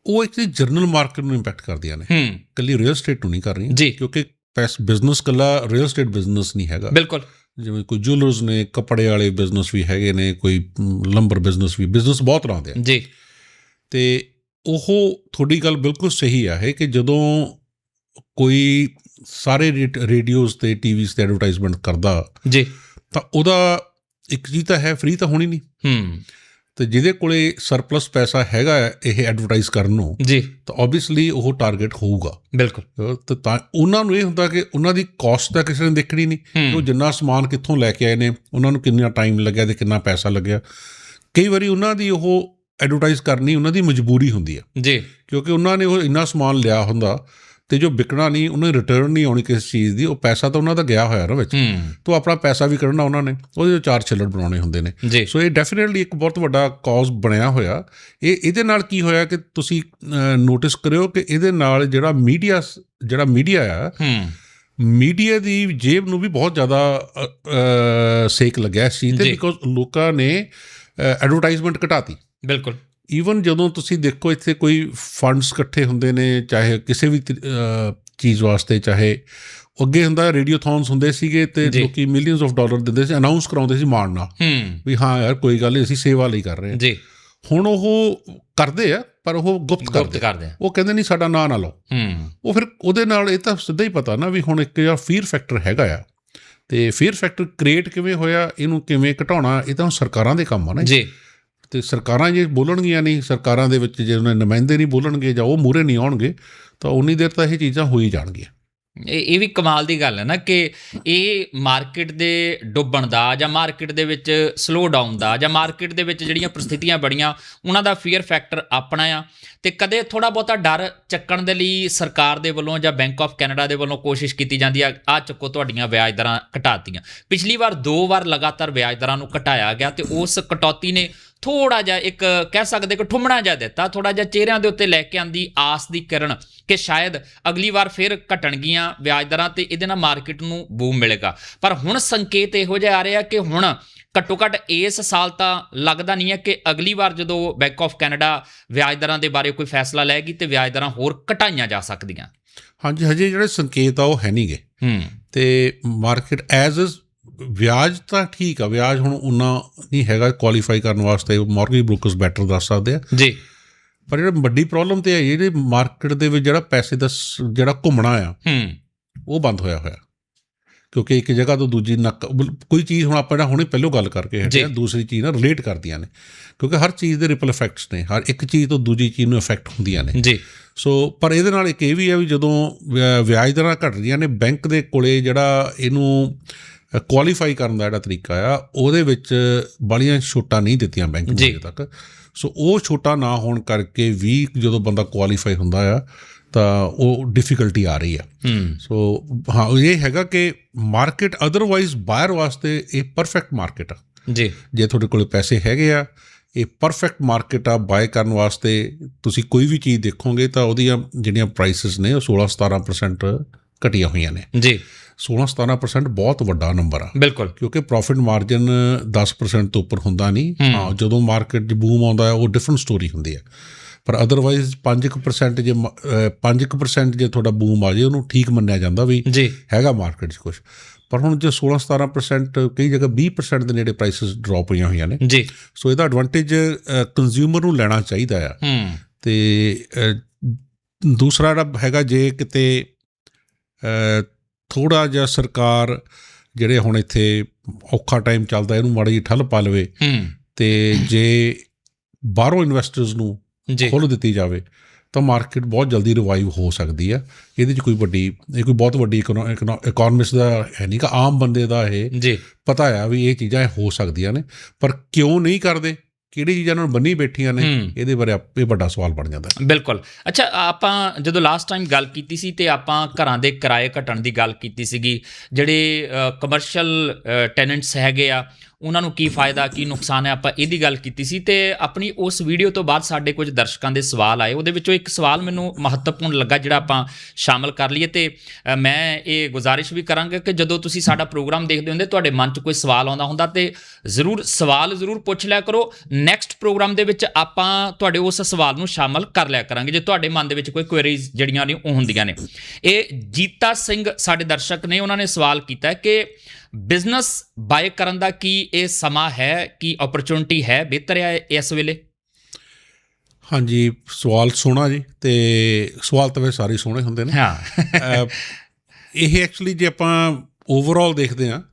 ਉਹ ਇੱਕ ਜਰਨਲ ਮਾਰਕੀਟ ਨੂੰ ਇੰਪੈਕਟ ਕਰਦੀਆਂ ਨੇ। ਕੱਲੀ ਰੀਅਲ ਏਸਟੇਟ ਨੂੰ ਨਹੀਂ ਕਰ ਰਹੀਆਂ। ਜੀ। ਕਿਉਂਕਿ ਪੈਸ ਬਿਜ਼ਨਸ ਕੱਲਾ ਰੀਅਲ ਏਸਟੇਟ ਬਿਜ਼ਨਸ ਨਹੀਂ ਹੈਗਾ। ਬਿਲਕੁਲ। ਜਿਵੇਂ ਕੋਈ ਜੁਐਲਰਸ ਨੇ ਕੱਪੜੇ ਵਾਲੇ ਬਿਜ਼ਨਸ ਵੀ ਹੈਗੇ ਨੇ ਕੋਈ ਲੰਬਰ ਬਿਜ਼ਨਸ ਵੀ ਬਿਜ਼ਨਸ ਬਹੁਤ ਤਰ੍ਹਾਂ ਦੇ ਆ। ਜੀ। ਤੇ ਉਹ ਤੁਹਾਡੀ ਗੱਲ ਬਿਲਕੁਲ ਸਹੀ ਆ ਹੈ ਕਿ ਜਦੋਂ ਕੋਈ ਸਾਰੇ ਰੇਡੀਓਜ਼ ਤੇ ਟੀਵੀਜ਼ ਤੇ ਐਡਵਰਟਾਈਜ਼ਮੈਂਟ ਕਰਦਾ ਜੀ। ਤਾਂ ਉਹਦਾ ਇੱਕ ਚੀਜ਼ ਤਾਂ ਹੈ ਫ੍ਰੀ ਤਾਂ ਹੋਣੀ ਨਹੀਂ। ਹੂੰ। ਤੇ ਜਿਹਦੇ ਕੋਲੇ ਸਰਪਲਸ ਪੈਸਾ ਹੈਗਾ ਇਹ ਐਡਵਰਟਾਈਜ਼ ਕਰਨ ਨੂੰ ਜੀ। ਤਾਂ ਆਬਵੀਅਸਲੀ ਉਹ ਟਾਰਗੇਟ ਹੋਊਗਾ। ਬਿਲਕੁਲ। ਤੇ ਤਾਂ ਉਹਨਾਂ ਨੂੰ ਇਹ ਹੁੰਦਾ ਕਿ ਉਹਨਾਂ ਦੀ ਕਾਸਟ ਤਾਂ ਕਿਸੇ ਨੇ ਦੇਖਣੀ ਨਹੀਂ ਕਿ ਉਹ ਜਿੰਨਾ ਸਮਾਨ ਕਿੱਥੋਂ ਲੈ ਕੇ ਆਏ ਨੇ ਉਹਨਾਂ ਨੂੰ ਕਿੰਨਾ ਟਾਈਮ ਲੱਗਿਆ ਤੇ ਕਿੰਨਾ ਪੈਸਾ ਲੱਗਿਆ। ਕਈ ਵਾਰੀ ਉਹਨਾਂ ਦੀ ਉਹ ਐਡਵਰਟਾਈਜ਼ ਕਰਨੀ ਉਹਨਾਂ ਦੀ ਮਜਬੂਰੀ ਹੁੰਦੀ ਹੈ। ਜੀ। ਕਿਉਂਕਿ ਉਹਨਾਂ ਨੇ ਉਹ ਇੰਨਾ ਸਮਾਨ ਲਿਆ ਹੁੰਦਾ ਤੇ ਜੋ ਵਿਕਣਾ ਨਹੀਂ ਉਹਨਾਂ ਨੂੰ ਰਿਟਰਨ ਨਹੀਂ ਆਉਣੀ ਕਿਸੇ ਚੀਜ਼ ਦੀ ਉਹ ਪੈਸਾ ਤਾਂ ਉਹਨਾਂ ਦਾ ਗਿਆ ਹੋਇਆ ਨਾ ਵਿੱਚ। ਤੋਂ ਆਪਣਾ ਪੈਸਾ ਵੀ ਕੱਢਣਾ ਉਹਨਾਂ ਨੇ ਉਹਦੇ ਚਾਰ ਛਿੱਲੜ ਬਣਾਉਣੇ ਹੁੰਦੇ ਨੇ। ਸੋ ਇਹ ਡੈਫੀਨਿਟਲੀ ਇੱਕ ਬਹੁਤ ਵੱਡਾ ਕਾਜ਼ ਬਣਿਆ ਹੋਇਆ। ਇਹ ਇਹਦੇ ਨਾਲ ਕੀ ਹੋਇਆ ਕਿ ਤੁਸੀਂ ਨੋਟਿਸ ਕਰਿਓ ਕਿ ਇਹਦੇ ਨਾਲ ਜਿਹੜਾ ਮੀਡੀਆ ਜਿਹੜਾ ਮੀਡੀਆ ਆ ਮੀਡੀਆ ਦੀ ਜੇਬ ਨੂੰ ਵੀ ਬਹੁਤ ਜ਼ਿਆਦਾ ਸੇਕ ਲੱਗਿਆ ਚੀਜ਼ ਤੇ। ਬਿਕੋਜ਼ ਲੋਕਾਂ ਨੇ ਐਡਵਰਟਾਈਜ਼ਮੈਂਟ ਘਟਾਤੀ। ਬਿਲਕੁਲ। ਈਵਨ ਜਦੋਂ ਤੁਸੀਂ ਦੇਖੋ ਇੱਥੇ ਕੋਈ ਫੰਡਸ ਇਕੱਠੇ ਹੁੰਦੇ ਨੇ ਚਾਹੇ ਕਿਸੇ ਵੀ ਚੀਜ਼ ਵਾਸਤੇ ਚਾਹੇ ਅੱਗੇ ਹੁੰਦਾ ਰੇਡੀਓਥੌਨਸ ਹੁੰਦੇ ਸੀਗੇ ਤੇ। ਲੋਕੀ ਮਿਲੀਅਨਸ ਆਫ ਡਾਲਰ ਦਿੰਦੇ ਸੀ ਅਨਾਉਂਸ ਕਰਾਉਂਦੇ ਸੀ ਮਾਣ ਨਾਲ ਹੂੰ। ਵੀ ਹਾਂ ਯਾਰ ਕੋਈ ਗੱਲ ਨਹੀਂ ਅਸੀਂ ਸੇਵਾ ਲਈ ਕਰ ਰਹੇ ਹਾਂ। ਜੀ। ਹੁਣ ਉਹ ਕਰਦੇ ਆ ਪਰ ਉਹ ਗੁਪਤ ਕਰਦੇ ਉਹ ਕਹਿੰਦੇ ਨਹੀਂ ਸਾਡਾ ਨਾਂ ਨਾ ਲਓ। ਹੂੰ। ਉਹ ਫਿਰ ਉਹਦੇ ਨਾਲ ਇਹ ਤਾਂ ਸਿੱਧਾ ਹੀ ਪਤਾ ਨਾ ਵੀ ਹੁਣ ਇੱਕ ਜਿਹੜਾ ਫੀਅਰ ਫੈਕਟਰ ਹੈਗਾ ਆ ਤੇ ਫੀਅਰ ਫੈਕਟਰ ਕ੍ਰੀਏਟ ਕਿਵੇਂ ਹੋਇਆ ਇਹਨੂੰ ਕਿਵੇਂ ਘਟਾਉਣਾ ਇਹ ਤਾਂ ਸਰਕਾਰਾਂ ਦੇ ਕੰਮ ਆ ਨਾ ਜੀ। ਤੇ ਸਰਕਾਰਾਂ ਜੇ ਬੋਲਣਗੀਆਂ ਨਹੀਂ, ਸਰਕਾਰਾਂ ਦੇ ਵਿੱਚ ਜੇ ਉਹਨਾਂ ਦੇ ਨੁਮਾਇੰਦੇ ਨਹੀਂ ਬੋਲਣਗੇ ਜਾਂ ਉਹ ਮੂਹਰੇ ਨਹੀਂ ਆਉਣਗੇ, ਤਾਂ ਉਨੀ ਦੇਰ ਤਾਂ ਇਹ ਚੀਜ਼ਾਂ ਹੋ ਹੀ ਜਾਣਗੀਆਂ। ਇਹ ਇਹ ਵੀ ਕਮਾਲ ਦੀ ਗੱਲ ਹੈ ਨਾ ਕਿ ਇਹ ਮਾਰਕੀਟ ਦੇ ਡੁੱਬਣ ਦਾ ਜਾਂ ਮਾਰਕੀਟ ਦੇ ਵਿੱਚ ਸਲੋ ਡਾਊਨ ਦਾ ਜਾਂ ਮਾਰਕੀਟ ਦੇ ਵਿੱਚ ਜਿਹੜੀਆਂ ਪ੍ਰਸਥਿਤੀਆਂ ਬੜੀਆਂ ਉਹਨਾਂ ਦਾ ਫੀਅਰ ਫੈਕਟਰ ਆਪਣਾ ਆ। ਤੇ ਕਦੇ ਥੋੜਾ ਬਹੁਤਾ ਡਰ ਚੱਕਣ ਦੇ ਲਈ ਸਰਕਾਰ ਦੇ ਵੱਲੋਂ ਜਾਂ ਬੈਂਕ ਆਫ ਕੈਨੇਡਾ ਦੇ ਵੱਲੋਂ ਕੋਸ਼ਿਸ਼ ਕੀਤੀ ਜਾਂਦੀ ਆ ਆ ਚੱਕੋ ਤੁਹਾਡੀਆਂ ਵਿਆਜ ਦਰਾਂ ਘਟਾਤੀਆਂ। ਪਿਛਲੀ ਵਾਰ ਦੋ ਵਾਰ ਲਗਾਤਾਰ ਵਿਆਜ ਦਰਾਂ ਨੂੰ ਘਟਾਇਆ ਗਿਆ ਤੇ ਉਸ ਕਟੌਤੀ ਨੇ ਥੋੜਾ ਜਿਹਾ ਇੱਕ ਕਹਿ ਸਕਦੇ ਕਿ ਠੁੰਮਣਾ ਜਿਹਾ ਦਿੱਤਾ ਥੋੜਾ ਜਿਹਾ ਚਿਹਰਿਆਂ ਦੇ ਉੱਤੇ ਲੈ ਕੇ ਆਂਦੀ ਆਸ ਦੀ ਕਿਰਨ ਕਿ ਸ਼ਾਇਦ ਅਗਲੀ ਵਾਰ ਫਿਰ ਘਟਣਗੀਆਂ ਵਿਆਜ ਦਰਾਂ ਤੇ ਇਹਦੇ ਨਾਲ ਮਾਰਕੀਟ ਨੂੰ ਬੂਮ ਮਿਲੇਗਾ। ਪਰ ਹੁਣ ਸੰਕੇਤ ਇਹੋ ਜਿਹਾ ਆ ਰਿਹਾ ਕਿ ਹੁਣ ਘੱਟੋ ਘੱਟ ਇਸ ਸਾਲ ਤਾਂ ਲੱਗਦਾ ਨਹੀਂ ਹੈ ਕਿ ਅਗਲੀ ਵਾਰ ਜਦੋਂ ਬੈਂਕ ਆਫ ਕੈਨੇਡਾ ਵਿਆਜ ਦਰਾਂ ਦੇ ਬਾਰੇ ਕੋਈ ਫੈਸਲਾ ਲਏਗੀ ਤੇ ਵਿਆਜ ਦਰਾਂ ਹੋਰ ਘਟਾਈਆਂ ਜਾ ਸਕਦੀਆਂ। ਹਾਂਜੀ ਹਜੇ ਜਿਹੜੇ ਸੰਕੇਤ ਆ ਉਹ ਹੈ ਨਹੀਂਗੇ ਹੂੰ। ਤੇ ਮਾਰਕੀਟ ਐਜ਼ ਵਿਆਜ ਤਾਂ ਠੀਕ ਆ ਵਿਆਜ ਹੁਣ ਉਨਾ ਨਹੀਂ ਹੈਗਾ ਕੁਆਲੀਫਾਈ ਕਰਨ ਵਾਸਤੇ ਮਾਰਗੇਜ ਬ੍ਰੋਕਰਸ ਬੈਟਰ ਦੱਸ ਸਕਦੇ ਆ। ਜੀ। ਪਰ ਜਿਹੜਾ ਵੱਡੀ ਪ੍ਰੋਬਲਮ ਤੇ ਹੈ ਜਿਹੜੇ ਮਾਰਕੀਟ ਦੇ ਵਿੱਚ ਜਿਹੜਾ ਪੈਸੇ ਦਾ ਜਿਹੜਾ ਘੁੰਮਣਾ ਆ ਹੂੰ। ਉਹ ਬੰਦ ਹੋਇਆ ਹੋਇਆ। ਕਿਉਂਕਿ ਇੱਕ ਜਗ੍ਹਾ ਤੋਂ ਦੂਜੀ ਨੱਕ ਕੋਈ ਚੀਜ਼ ਹੁਣ ਆਪਾਂ ਜਿਹੜਾ ਹੁਣੇ ਪਹਿਲੋਂ ਗੱਲ ਕਰਕੇ ਹਟੇ ਆ ਜੀ। ਦੂਸਰੀ ਚੀਜ਼ ਨਾਲ ਰਿਲੇਟ ਕਰਦੀਆਂ ਨੇ। ਕਿਉਂਕਿ ਹਰ ਚੀਜ਼ ਦੇ ਰਿਪਲ ਇਫੈਕਟਸ ਨੇ ਹਰ ਇੱਕ ਚੀਜ਼ ਤੋਂ ਦੂਜੀ ਚੀਜ਼ ਨੂੰ ਇਫੈਕਟ ਹੁੰਦੀਆਂ ਨੇ। ਜੀ। ਸੋ ਪਰ ਇਹਦੇ ਨਾਲ ਇੱਕ ਇਹ ਵੀ ਹੈ ਵੀ ਜਦੋਂ ਵਿਆ- ਵਿਆਜ ਦਰਾਂ ਘਟ ਰਹੀਆਂ ਨੇ ਬੈਂਕ ਦੇ ਕੋਲੇ ਜਿਹੜਾ ਇਹਨੂੰ ਕੁਆਲੀਫਾਈ ਕਰਨ ਦਾ ਜਿਹੜਾ ਤਰੀਕਾ ਆ ਉਹਦੇ ਵਿੱਚ ਬੜੀਆਂ ਛੋਟਾਂ ਨਹੀਂ ਦਿੱਤੀਆਂ ਬੈਂਕ ਨੇ। ਅਜੇ ਤੱਕ। ਸੋ ਉਹ ਛੋਟਾਂ ਨਾ ਹੋਣ ਕਰਕੇ ਵੀ ਜਦੋਂ ਬੰਦਾ ਕੁਆਲੀਫਾਈ ਹੁੰਦਾ ਆ ਤਾਂ ਉਹ ਡਿਫਿਕਲਟੀ ਆ ਰਹੀ ਆ। ਸੋ ਹਾਂ ਇਹ ਹੈਗਾ ਕਿ ਮਾਰਕੀਟ ਅਦਰਵਾਈਜ਼ ਬਾਇਰ ਵਾਸਤੇ ਇਹ ਪਰਫੈਕਟ ਮਾਰਕੀਟ ਆ। ਜੀ। ਜੇ ਤੁਹਾਡੇ ਕੋਲ ਪੈਸੇ ਹੈਗੇ ਆ ਇਹ ਪਰਫੈਕਟ ਮਾਰਕੀਟ ਆ ਬਾਏ ਕਰਨ ਵਾਸਤੇ ਤੁਸੀਂ ਕੋਈ ਵੀ ਚੀਜ਼ ਦੇਖੋਗੇ ਤਾਂ ਉਹਦੀਆਂ ਜਿਹੜੀਆਂ ਪ੍ਰਾਈਸਸ ਨੇ ਉਹ 16 17% ਘਟੀਆਂ ਹੋਈਆਂ ਨੇ। ਜੀ। 16 17% ਬਹੁਤ ਵੱਡਾ ਨੰਬਰ ਆ। ਬਿਲਕੁਲ। ਕਿਉਂਕਿ ਪ੍ਰੋਫਿਟ ਮਾਰਜਨ 10% ਤੋਂ ਉੱਪਰ ਹੁੰਦਾ ਨਹੀਂ। ਹੂੰ। ਜਦੋਂ ਮਾਰਕੀਟ 'ਚ ਬੂਮ ਆਉਂਦਾ ਹੈ ਉਹ ਡਿਫਰੈਂਟ ਸਟੋਰੀ ਹੁੰਦੀ ਹੈ। ਪਰ ਅਦਰਵਾਈਜ਼ 5% ਜੇ ਮ- ਅਹ 5% ਜੇ ਤੁਹਾਡਾ ਬੂਮ ਆ ਜੇ ਉਹਨੂੰ ਠੀਕ ਮੰਨਿਆ ਜਾਂਦਾ ਵੀ ਹੈਗਾ ਮਾਰਕੀਟ 'ਚ ਕੁਝ ਪਰ ਹੁਣ ਜੇ 16 17% ਕਈ ਜਗ੍ਹਾ 20% ਦੇ ਨੇੜੇ ਪ੍ਰਾਈਸਸ ਡ੍ਰੌਪ ਹੋਈਆਂ ਹੋਈਆਂ ਨੇ। ਜੀ। ਸੋ ਇਹਦਾ ਐਡਵਾਂਟੇਜ ਕੰਜ਼ਿਊਮਰ ਨੂੰ ਲੈਣਾ ਚਾਹੀਦਾ ਆ। ਤੇ ਦੂਸਰਾ ਜਿਹੜਾ ਹੈਗਾ ਜੇ ਕਿਤੇ ਥੋੜਾ ਜਿਹਾ ਸਰਕਾਰ ਜਿਹੜੇ ਹੁਣ ਇੱਥੇ ਔਖਾ ਟਾਈਮ ਚੱਲਦਾ ਇਹਨੂੰ ਮਾੜੀ ਜਿਹੀ ਠੱਲ ਪਾ ਲਵੇ ਤੇ ਜੇ ਬਾਹਰੋਂ ਇਨਵੈਸਟਰਸ ਨੂੰ ਜੀ। ਖੋਲ੍ਹ ਦਿੱਤੀ ਜਾਵੇ ਤਾਂ ਮਾਰਕੀਟ ਬਹੁਤ ਜਲਦੀ ਰਿਵਾਈਵ ਹੋ ਸਕਦੀ ਆ। ਇਹਦੇ 'ਚ ਕੋਈ ਵੱਡੀ ਇਹ ਕੋਈ ਬਹੁਤ ਵੱਡੀ ਇਕਨੋਮਿਕਸ ਦਾ ਹੈ ਨਹੀਂ ਕਿ ਆਮ ਬੰਦੇ ਦਾ ਇਹ ਜੀ। ਪਤਾ ਆ ਵੀ ਇਹ ਚੀਜ਼ਾਂ ਹੋ ਸਕਦੀਆਂ ਨੇ ਪਰ ਕਿਉਂ ਨਹੀਂ ਕਰਦੇ? ਕਿਹੜੀ ਚੀਜ਼ਾਂ ਨਾਲ ਬੰਨੀ ਬੈਠੀਆਂ ਨੇ ਇਹਦੇ ਬਾਰੇ ਆਪੇ ਵੱਡਾ ਸਵਾਲ ਬਣ ਜਾਂਦਾ। ਬਿਲਕੁਲ ਅੱਛਾ ਆਪਾਂ ਜਦੋਂ ਲਾਸਟ ਟਾਈਮ ਗੱਲ ਕੀਤੀ ਸੀ ਤੇ ਆਪਾਂ ਘਰਾਂ ਦੇ ਕਿਰਾਏ ਘਟਣ ਦੀ ਗੱਲ ਕੀਤੀ ਸੀਗੀ ਜਿਹੜੇ ਕਮਰਸ਼ੀਅਲ ਟੈਨੈਂਟਸ ਹੈਗੇ ਆ ਉਹਨਾਂ ਨੂੰ ਕੀ ਫਾਇਦਾ, ਕੀ ਨੁਕਸਾਨ ਹੈ, ਆਪਾਂ ਇਹਦੀ ਗੱਲ ਕੀਤੀ ਸੀ ਤੇ ਆਪਣੀ ਉਸ ਵੀਡੀਓ ਤੋਂ ਬਾਅਦ ਸਾਡੇ ਕੁਝ ਦਰਸ਼ਕਾਂ ਦੇ ਸਵਾਲ ਆਏ। ਉਹਦੇ ਵਿੱਚੋਂ ਇੱਕ ਸਵਾਲ ਮੈਨੂੰ ਮਹੱਤਵਪੂਰਨ ਲੱਗਾ ਜਿਹੜਾ ਆਪਾਂ ਸ਼ਾਮਲ ਕਰ ਲਈਏ ਤੇ ਮੈਂ ਇਹ ਗੁਜ਼ਾਰਿਸ਼ ਵੀ ਕਰਾਂਗਾ ਕਿ ਜਦੋਂ ਤੁਸੀਂ ਸਾਡਾ ਪ੍ਰੋਗਰਾਮ ਦੇਖਦੇ ਹੁੰਦੇ, ਤੁਹਾਡੇ ਮਨ 'ਚ ਕੋਈ ਸਵਾਲ ਆਉਂਦਾ ਹੁੰਦਾ ਤੇ ਜ਼ਰੂਰ ਸਵਾਲ ਜ਼ਰੂਰ ਪੁੱਛ ਲਿਆ ਕਰੋ। ਨੈਕਸਟ ਪ੍ਰੋਗਰਾਮ ਦੇ ਵਿੱਚ ਆਪਾਂ ਤੁਹਾਡੇ ਉਸ ਸਵਾਲ ਨੂੰ ਸ਼ਾਮਲ ਕਰ ਲਿਆ ਕਰਾਂਗੇ, ਜੇ ਤੁਹਾਡੇ ਮਨ ਦੇ ਵਿੱਚ ਕੋਈ ਕੁਐਰੀਜ਼ ਜਿਹੜੀਆਂ ਨੇ, ਉਹ ਹੁੰਦੀਆਂ ਨੇ। ਇਹ ਜੀਤਾ ਸਿੰਘ ਸਾਡੇ ਦਰਸ਼ਕ ਨੇ ਉਹਨਾਂ ਨੇ ਸਵਾਲ ਕੀਤਾ ਕਿ ਬਿਜ਼ਨਸ ਬਾਏ ਕਰਨ ਦਾ ਕੀ ਇਹ ਸਮਾਂ ਹੈ ਕੀ ਓਪਰਚੁਨਿਟੀ ਹੈ ਬਿਹਤਰ ਹੈ ਇਸ ਵੇਲੇ? ਹਾਂਜੀ ਸਵਾਲ ਸੋਹਣਾ ਜੀ ਤੇ ਸਵਾਲ ਤਾਂ ਵੈਸੇ ਸਾਰੇ ਸੋਹਣੇ ਹੁੰਦੇ ਨੇ। ਹਾਂ। ਇਹ ਐਕਚੁਅਲੀ ਜੇ ਆਪਾਂ ਓਵਰਆਲ ਦੇਖਦੇ ਆ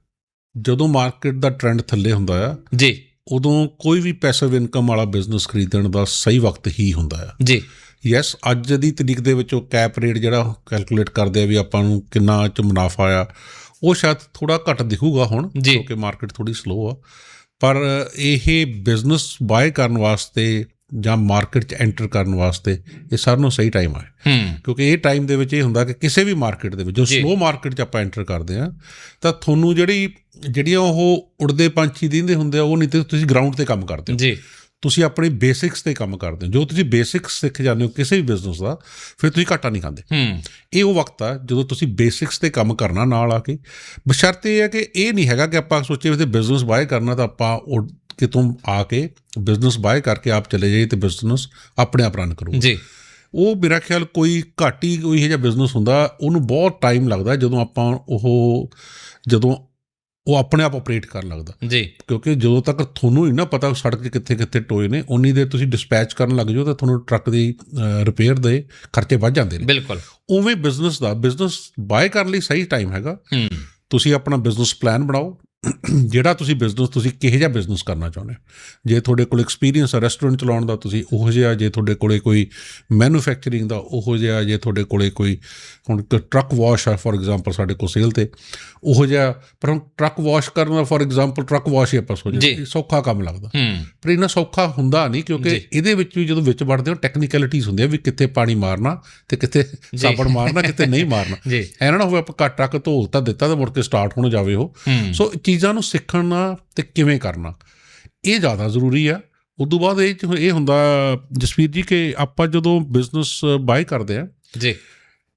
ਜਦੋਂ ਮਾਰਕੀਟ ਦਾ ਟ੍ਰੈਂਡ ਥੱਲੇ ਹੁੰਦਾ ਆ ਜੀ। ਉਦੋਂ ਕੋਈ ਵੀ ਪੈਸਿਵ ਇਨਕਮ ਵਾਲਾ ਬਿਜ਼ਨਸ ਖਰੀਦਣ ਦਾ ਸਹੀ ਵਕਤ ਹੀ ਹੁੰਦਾ ਆ। ਜੀ। ਯੈਸ ਅੱਜ ਦੀ ਤਰੀਕ ਦੇ ਵਿੱਚ ਉਹ ਕੈਪ ਰੇਟ ਜਿਹੜਾ ਕੈਲਕੂਲੇਟ ਕਰਦੇ ਆ ਵੀ ਆਪਾਂ ਨੂੰ ਕਿੰਨਾ ਚ ਮੁਨਾਫਾ ਆ ਉਹ ਸ਼ਾਇਦ ਥੋੜਾ ਘੱਟ ਦਿਖੂਗਾ ਹੁਣ। ਕਿਉਂਕਿ ਮਾਰਕੀਟ ਥੋੜੀ ਸਲੋ ਆ। ਪਰ ਇਹ ਬਿਜ਼ਨਸ ਬਾਏ ਕਰਨ ਵਾਸਤੇ ਜਾਂ ਮਾਰਕੀਟ 'ਚ ਐਂਟਰ ਕਰਨ ਵਾਸਤੇ ਇਹ ਸਾਰਿਆਂ ਨੂੰ ਸਹੀ ਟਾਈਮ ਆ। ਹੂੰ। ਕਿਉਂਕਿ ਇਹ ਟਾਈਮ ਦੇ ਵਿੱਚ ਇਹ ਹੁੰਦਾ ਕਿ ਕਿਸੇ ਵੀ ਮਾਰਕੀਟ ਦੇ ਵਿੱਚ ਜੋ ਜੀ। ਸਲੋ ਮਾਰਕੀਟ 'ਚ ਆਪਾਂ ਐਂਟਰ ਕਰਦੇ ਆ ਤਾਂ ਤੁਹਾਨੂੰ ਜਿਹੜੀ ਜਿਹੜੀਆਂ ਉਹ ਉੜਦੇ ਪੰਛੀ ਦਿੰਦੇ ਹੁੰਦੇ ਆ ਉਹ ਨਹੀਂ ਤੇ ਤੁਸੀਂ ਗਰਾਊਂਡ ਤੇ ਕੰਮ ਕਰਦੇ ਹੋ। ਜੀ। ਤੁਸੀਂ ਆਪਣੀ ਬੇਸਿਕਸ ਤੇ ਕੰਮ ਕਰਦੇ ਹੋ। ਜੋ ਤੁਸੀਂ ਬੇਸਿਕਸ ਸਿੱਖ ਜਾਂਦੇ ਹੋ ਕਿਸੇ ਵੀ ਬਿਜ਼ਨਸ ਦਾ ਫਿਰ ਤੁਸੀਂ ਘਾਟਾ ਨਹੀਂ ਖਾਂਦੇ। ਹੂੰ। ਇਹ ਉਹ ਵਕਤ ਆ ਜਦੋਂ ਤੁਸੀਂ ਬੇਸਿਕਸ ਤੇ ਕੰਮ ਕਰਨਾ ਨਾਲ ਆ ਕੇ। ਬਸ਼ਰਤੇ ਇਹ ਹੈ ਕਿ ਇਹ ਨਹੀਂ ਹੈਗਾ ਕਿ ਆਪਾਂ ਸੋਚੇ ਵੀ ਬਿਜ਼ਨਸ ਬਾਏ ਕਰਨਾ ਤਾਂ ਆਪਾਂ ਉਹ ਕਿਤੋਂ ਆ ਕੇ ਬਿਜ਼ਨਸ ਬਾਏ ਕਰਕੇ ਆਪ ਚਲੇ ਜਾਈਏ ਤੇ ਬਿਜ਼ਨਸ ਆਪਣੇ ਆਪ ਰਨ ਕਰੂ ਜੀ। ਉਹ ਮੇਰਾ ਖਿਆਲ ਕੋਈ ਘੱਟ ਕੋਈ ਇਹੋ ਜਿਹਾ ਬਿਜ਼ਨਸ ਹੁੰਦਾ ਉਹਨੂੰ ਬਹੁਤ ਟਾਈਮ ਲੱਗਦਾ ਜਦੋਂ ਆਪਾਂ ਉਹ ਜਦੋਂ ਉਹ ਆਪਣੇ ਆਪ ਆਪਰੇਟ ਕਰਨ ਲੱਗਦਾ। ਜੀ। ਕਿਉਂਕਿ ਜਦੋਂ ਤੱਕ ਤੁਹਾਨੂੰ ਨਹੀਂ ਨਾ ਪਤਾ ਸੜਕ 'ਚ ਕਿੱਥੇ ਕਿੱਥੇ ਟੋਏ ਨੇ ਉਨੀ ਦੇਰ ਤੁਸੀਂ ਡਿਸਪੈਚ ਕਰਨ ਲੱਗ ਜਾਓ ਤਾਂ ਤੁਹਾਨੂੰ ਟਰੱਕ ਦੀ ਰਿਪੇਅਰ ਦੇ ਖਰਚੇ ਵੱਧ ਜਾਂਦੇ ਨੇ। ਬਿਲਕੁਲ। ਉਵੇਂ ਬਿਜ਼ਨਸ ਦਾ ਬਿਜ਼ਨਸ ਬਾਏ ਕਰਨ ਲਈ ਸਹੀ ਟਾਈਮ ਹੈਗਾ। ਹੂੰ। ਤੁਸੀਂ ਆਪਣਾ ਬਿਜ਼ਨਸ ਪਲਾਨ ਬਣਾਓ। ਜਿਹੜਾ ਤੁਸੀਂ ਬਿਜ਼ਨਸ ਤੁਸੀਂ ਕਿਹੋ ਜਿਹਾ ਬਿਜ਼ਨਸ ਕਰਨਾ ਚਾਹੁੰਦੇ ਹੋ? ਜੇ ਤੁਹਾਡੇ ਕੋਲ ਐਕਸਪੀਰੀਅੰਸ ਹੈ ਰੈਸਟੋਰੈਂਟ ਚਲਾਉਣ ਦਾ ਤੁਸੀਂ ਉਹੋ ਜਿਹਾ ਜੇ ਤੁਹਾਡੇ ਕੋਲੇ ਕੋਈ ਮੈਨੂਫੈਕਚਰਿੰਗ ਦਾ ਉਹੋ ਜਿਹਾ ਜੇ ਤੁਹਾਡੇ ਕੋਲੇ ਕੋਈ ਹੁਣ ਟਰੱਕ ਵਾਸ਼ ਹੈ ਫੋਰ ਐਗਜ਼ਾਮਪਲ ਸਾਡੇ ਕੋਲ ਸੇਲ ਤੇ ਉਹੋ ਜਿਹਾ ਪਰ ਹੁਣ ਟਰੱਕ ਵਾਸ਼ ਕਰਨ ਦਾ ਫੋਰ ਐਗਜ਼ਾਮਪਲ ਟਰੱਕ ਵਾਸ਼ ਹੀ ਆਪਾਂ ਸੋਚਦੇ ਸੌਖਾ ਕੰਮ ਲੱਗਦਾ। ਪਰ ਇਹਨਾਂ ਸੌਖਾ ਹੁੰਦਾ ਨਹੀਂ ਕਿਉਂਕਿ। ਇਹਦੇ ਵਿੱਚ ਵੀ ਜਦੋਂ ਵਿੱਚ ਵੜਦੇ ਹੋ ਟੈਕਨੀਕਲਿਟੀਜ਼ ਹੁੰਦੀਆਂ ਵੀ ਕਿੱਥੇ ਪਾਣੀ ਮਾਰਨਾ ਤੇ ਕਿੱਥੇ ਸਾਬਣ ਮਾਰਨਾ ਕਿੱਥੇ ਨਹੀਂ ਮਾਰਨਾ। ਐਨਾ ਨਾ ਹੋਵੇ ਆਪਾਂ ਘੱਟ ਟਰੱਕ ਧੋ ਤਾਂ ਦਿੱਤਾ ਤੇ ਮੁੜ ਕੇ ਸਟਾਰਟ ਹੋਣ ਜਾਵੇ ਉਹ। ਸੋ ਚੀਜ਼ਾਂ ਨੂੰ ਸਿੱਖਣਾ ਤੇ ਕਿਵੇਂ ਕਰਨਾ? ਇਹ ਜ਼ਿਆਦਾ ਜ਼ਰੂਰੀ ਆ ਉਦੋਂ ਬਾਅਦ ਇਹ ਇਹ ਹੁੰਦਾ ਜਸਵੀਰ ਜੀ ਕਿ ਆਪਾਂ ਜਦੋਂ ਬਿਜ਼ਨਸ ਬਾਈ ਕਰਦੇ ਆ ਜੀ।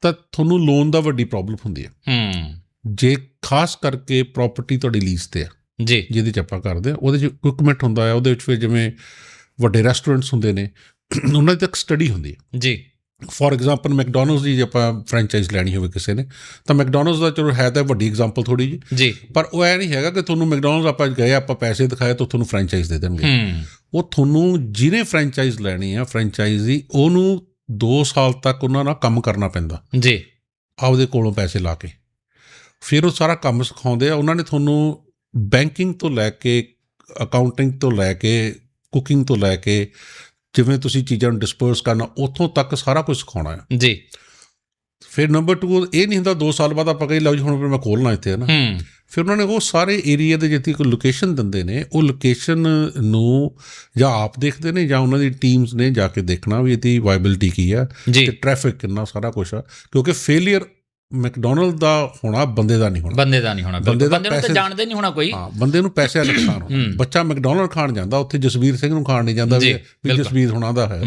ਤਾਂ ਤੁਹਾਨੂੰ ਲੋਨ ਦਾ ਵੱਡੀ ਪ੍ਰੋਬਲਮ ਹੁੰਦੀ ਹੈ। ਹੂੰ। ਜੇ ਖਾਸ ਕਰਕੇ ਪ੍ਰਾਪਰਟੀ ਤੁਹਾਡੀ ਲੀਜ਼ ਤੇ ਆ ਜੀ। ਜਿਹਦੇ ਚ ਆਪਾਂ ਕਰਦੇ ਆ ਉਹਦੇ ਚ ਇਕਵਿਪਮੈਂਟ ਹੁੰਦਾ ਹੈ ਉਹਦੇ ਵਿੱਚ ਫਿਰ ਜਿਵੇਂ ਵੱਡੇ ਰੈਸਟੋਰੈਂਟਸ ਹੁੰਦੇ ਨੇ ਉਹਨਾਂ ਦੀ ਤੱਕ ਸਟੱਡੀ ਹੁੰਦੀ ਹੈ। ਜੀ। ਫੋਰ ਐਗਜ਼ਾਮਪਲ ਮੈਕਡੋਨਲਡਸ ਦੀ ਜੇ ਆਪਾਂ ਫਰੈਂਚਾਈਜ਼ ਲੈਣੀ ਹੋਵੇ ਕਿਸੇ ਨੇ ਤਾਂ ਮੈਕਡੋਨਲਡਸ ਦਾ ਚਲੋ ਹੈ ਤਾਂ ਵੱਡੀ ਐਗਜ਼ਾਮਪਲ ਥੋੜੀ ਜੀ ਜੀ। ਪਰ ਉਹ ਐ ਨਹੀਂ ਹੈਗਾ ਕਿ ਤੁਹਾਨੂੰ ਮੈਕਡੋਨਲਡਸ ਆਪਾਂ ਗਏ ਆਪਾਂ ਪੈਸੇ ਦਿਖਾਏ ਤਾਂ ਤੁਹਾਨੂੰ ਫਰੈਂਚਾਈਜ਼ ਦੇ ਦੇਣਗੇ। ਉਹ ਤੁਹਾਨੂੰ ਜਿਹਨੇ ਫਰੈਂਚਾਈਜ਼ ਲੈਣੀ ਆ ਫਰੈਂਚਾਈਜ਼ੀ ਉਹਨੂੰ 2 ਸਾਲ ਤੱਕ ਉਹਨਾਂ ਨਾਲ ਕੰਮ ਕਰਨਾ ਪੈਂਦਾ। ਜੀ। ਆਪਦੇ ਕੋਲੋਂ ਪੈਸੇ ਲਾ ਕੇ। ਫਿਰ ਉਹ ਸਾਰਾ ਕੰਮ ਸਿਖਾਉਂਦੇ ਆ ਉਹਨਾਂ ਨੇ ਤੁਹਾਨੂੰ ਬੈਂਕਿੰਗ ਤੋਂ ਲੈ ਕੇ ਅਕਾਊਂਟਿੰਗ ਤੋਂ ਲੈ ਕੇ ਕੁਕਿੰਗ ਤੋਂ ਲੈ ਕੇ ਜਿਵੇਂ ਤੁਸੀਂ ਚੀਜ਼ਾਂ ਨੂੰ ਡਿਸਪਰਸ ਕਰਨਾ ਉੱਥੋਂ ਤੱਕ ਸਾਰਾ ਕੁਝ ਸਿਖਾਉਣਾ ਹੈ ਜੀ। ਫਿਰ ਨੰਬਰ 2 ਇਹ ਨਹੀਂ ਹੁੰਦਾ 2 ਸਾਲ ਬਾਅਦ ਆਪਾਂ ਕਹੀ ਲਓ ਜੀ ਹੁਣ ਫਿਰ ਮੈਂ ਖੋਲਣਾ ਇੱਥੇ ਹੈ ਨਾ? ਫਿਰ ਉਹਨਾਂ ਨੇ ਉਹ ਸਾਰੇ ਏਰੀਆ ਦੇ ਜਿੱਥੇ ਕੋਈ ਲੋਕੇਸ਼ਨ ਦਿੰਦੇ ਨੇ ਉਹ ਲੋਕੇਸ਼ਨ ਨੂੰ ਜਾਂ ਆਪ ਦੇਖਦੇ ਨੇ ਜਾਂ ਉਹਨਾਂ ਦੀ ਟੀਮਸ ਨੇ ਜਾ ਕੇ ਦੇਖਣਾ ਵੀ ਇਹਦੀ ਵਾਇਬਿਲਿਟੀ ਕੀ ਆ ਤੇ ਟ੍ਰੈਫਿਕ ਕਿੰਨਾ ਸਾਰਾ ਕੁਝ ਆ। ਕਿਉਂਕਿ ਫੇਲਿਅਰ ਮੈਕਡੋਨਲਡ ਦਾ ਹੋਣਾ ਬੰਦੇ ਦਾ ਨਹੀਂ ਹੋਣਾ ਬੰਦੇ ਦਾ ਨਹੀਂ ਹੋਣਾ। ਬੰਦੇ ਦਾ ਬੰਦੇ ਨੂੰ ਤਾਂ ਪੈਸੇ- ਜਾਣਦੇ ਨਹੀਂ ਹੋਣਾ ਕੋਈ ਹਾਂ ਬੰਦੇ ਨੂੰ ਪੈਸੇ ਦਾ ਨੁਕਸਾਨ ਹੋਣਾ। ਬੱਚਾ ਮੈਕਡੋਨਲਡ ਖਾਣ ਜਾਂਦਾ ਉੱਥੇ ਜਸਵੀਰ ਸਿੰਘ ਨੂੰ ਖਾਣ ਨਹੀਂ ਜਾਂਦਾ ਵੀ। ਜਸਵੀਰ ਹੁਣਾਂ ਦਾ ਹੈ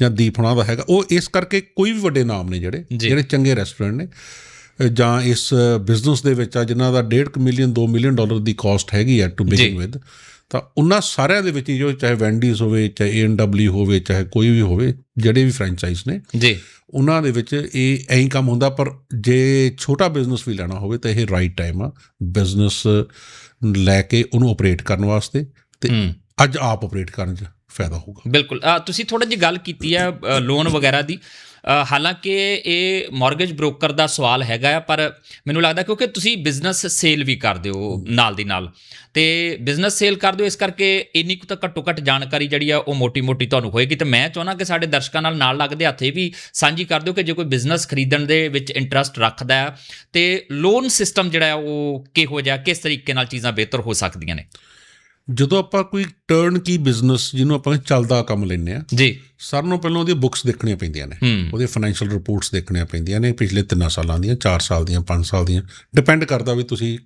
ਜਾਂ ਦੀਪ ਹੁਣਾਂ ਦਾ ਹੈਗਾ ਉਹ ਇਸ ਕਰਕੇ ਕੋਈ ਵੀ ਵੱਡੇ ਨਾਮ ਨੇ ਜਿਹੜੇ। ਜਿਹੜੇ ਚੰਗੇ ਰੈਸਟੋਰੈਂਟ ਨੇ ਜਾਂ ਇਸ ਬਿਜ਼ਨਸ ਦੇ ਵਿੱਚ ਆ ਜਿਨ੍ਹਾਂ ਦਾ 1.5 ਮਿਲੀਅਨ 2 ਮਿਲੀਅਨ ਡਾਲਰ ਦੀ ਕਾਸਟ ਹੈਗੀ ਹੈ ਟੂ। ਬਿਗਿਨ ਵਿਦ ਤਾਂ ਉਹਨਾਂ ਸਾਰਿਆਂ ਦੇ ਵਿੱਚ ਹੀ ਜੋ ਚਾਹੇ ਵੈਂਡੀਜ਼ ਹੋਵੇ ਚਾਹੇ ਏ ਹੋਵੇ ਚਾਹੇ ਕੋਈ ਵੀ ਹੋਵੇ ਜਿਹੜੇ ਵੀ ਫਰੈਂਚਾਈਜ਼ ਨੇ ਜੀ। ਉਹਨਾਂ ਦੇ ਵਿੱਚ ਇਹ ਐਂ ਕੰਮ ਹੁੰਦਾ ਪਰ ਜੇ ਛੋਟਾ ਬਿਜ਼ਨਸ ਵੀ ਲੈਣਾ ਹੋਵੇ ਤਾਂ ਇਹ ਰਾਈਟ ਟਾਈਮ ਆ। ਬਿਜ਼ਨਸ ਲੈ ਕੇ ਉਹਨੂੰ ਆਪਰੇਟ ਕਰਨ ਵਾਸਤੇ ਤੇ ਅੱਜ ਆਪ ਆਪਰੇਟ ਕਰਨ 'ਚ ਫਾਇਦਾ ਹੋਊਗਾ। ਬਿਲਕੁਲ। ਤੁਸੀਂ ਥੋੜਾ ਜਿਹੀ ਗੱਲ ਕੀਤੀ ਹੈ ਲੋਨ ਵਗੈਰਾ ਦੀ। ਹਾਲਾਂਕਿ ਇਹ ਮਾਰਗੇਜ ਬ੍ਰੋਕਰ ਦਾ ਸਵਾਲ ਹੈਗਾ ਆ ਪਰ ਮੈਨੂੰ ਲੱਗਦਾ ਕਿਉਂਕਿ ਤੁਸੀਂ ਬਿਜ਼ਨਸ ਸੇਲ ਵੀ ਕਰਦੇ ਹੋ ਨਾਲ ਦੀ ਨਾਲ। ਤੇ ਬਿਜ਼ਨਸ ਸੇਲ ਕਰਦੇ ਹੋ ਇਸ ਕਰਕੇ ਇੰਨੀ ਕੁ ਤਾਂ ਘੱਟੋ ਘੱਟ ਜਾਣਕਾਰੀ ਜਿਹੜੀ ਆ ਉਹ ਮੋਟੀ-ਮੋਟੀ ਤੁਹਾਨੂੰ ਹੋਏਗੀ। ਤੇ ਮੈਂ ਚਾਹੁੰਦਾ ਕਿ ਸਾਡੇ ਦਰਸ਼ਕਾਂ ਨਾਲ ਨਾਲ ਲੱਗਦੇ ਹੱਥੇ ਵੀ ਸਾਂਝੀ ਕਰ ਦਿਓ ਕਿ ਜੇ ਕੋਈ ਬਿਜ਼ਨਸ ਖਰੀਦਣ ਦੇ ਵਿੱਚ ਇੰਟਰਸਟ ਰੱਖਦਾ ਹੈ ਤੇ ਲੋਨ ਸਿਸਟਮ ਜਿਹੜਾ ਉਹ ਕਿਹੋ ਜਿਹਾ ਕਿਸ ਤਰੀਕੇ ਨਾਲ ਚੀਜ਼ਾਂ ਬਿਹਤਰ ਹੋ ਸਕਦੀਆਂ ਨੇ? ਜਦੋਂ ਆਪਾਂ ਕੋਈ ਟਰਨ ਕੀ ਬਿਜ਼ਨਸ ਜਿਹਨੂੰ ਆਪਾਂ ਚੱਲਦਾ ਕੰਮ ਲੈਂਦੇ ਆ ਜੀ। ਸਾਰਿਆਂ ਨੂੰ ਪਹਿਲਾਂ ਉਹਦੀਆਂ ਬੁੱਕਸ ਦੇਖਣੀਆਂ ਪੈਂਦੀਆਂ ਨੇ। ਉਹਦੇ ਫਾਈਨੈਂਸ਼ੀਅਲ ਰਿਪੋਰਟਸ ਦੇਖਣੀਆਂ ਪੈਂਦੀਆਂ ਨੇ ਪਿਛਲੇ 3 ਸਾਲਾਂ ਦੀਆਂ 4 ਸਾਲ ਦੀਆਂ 5 ਸਾਲ ਦੀਆਂ। ਡਿਪੈਂਡ ਕਰਦਾ ਵੀ ਤੁਸੀਂ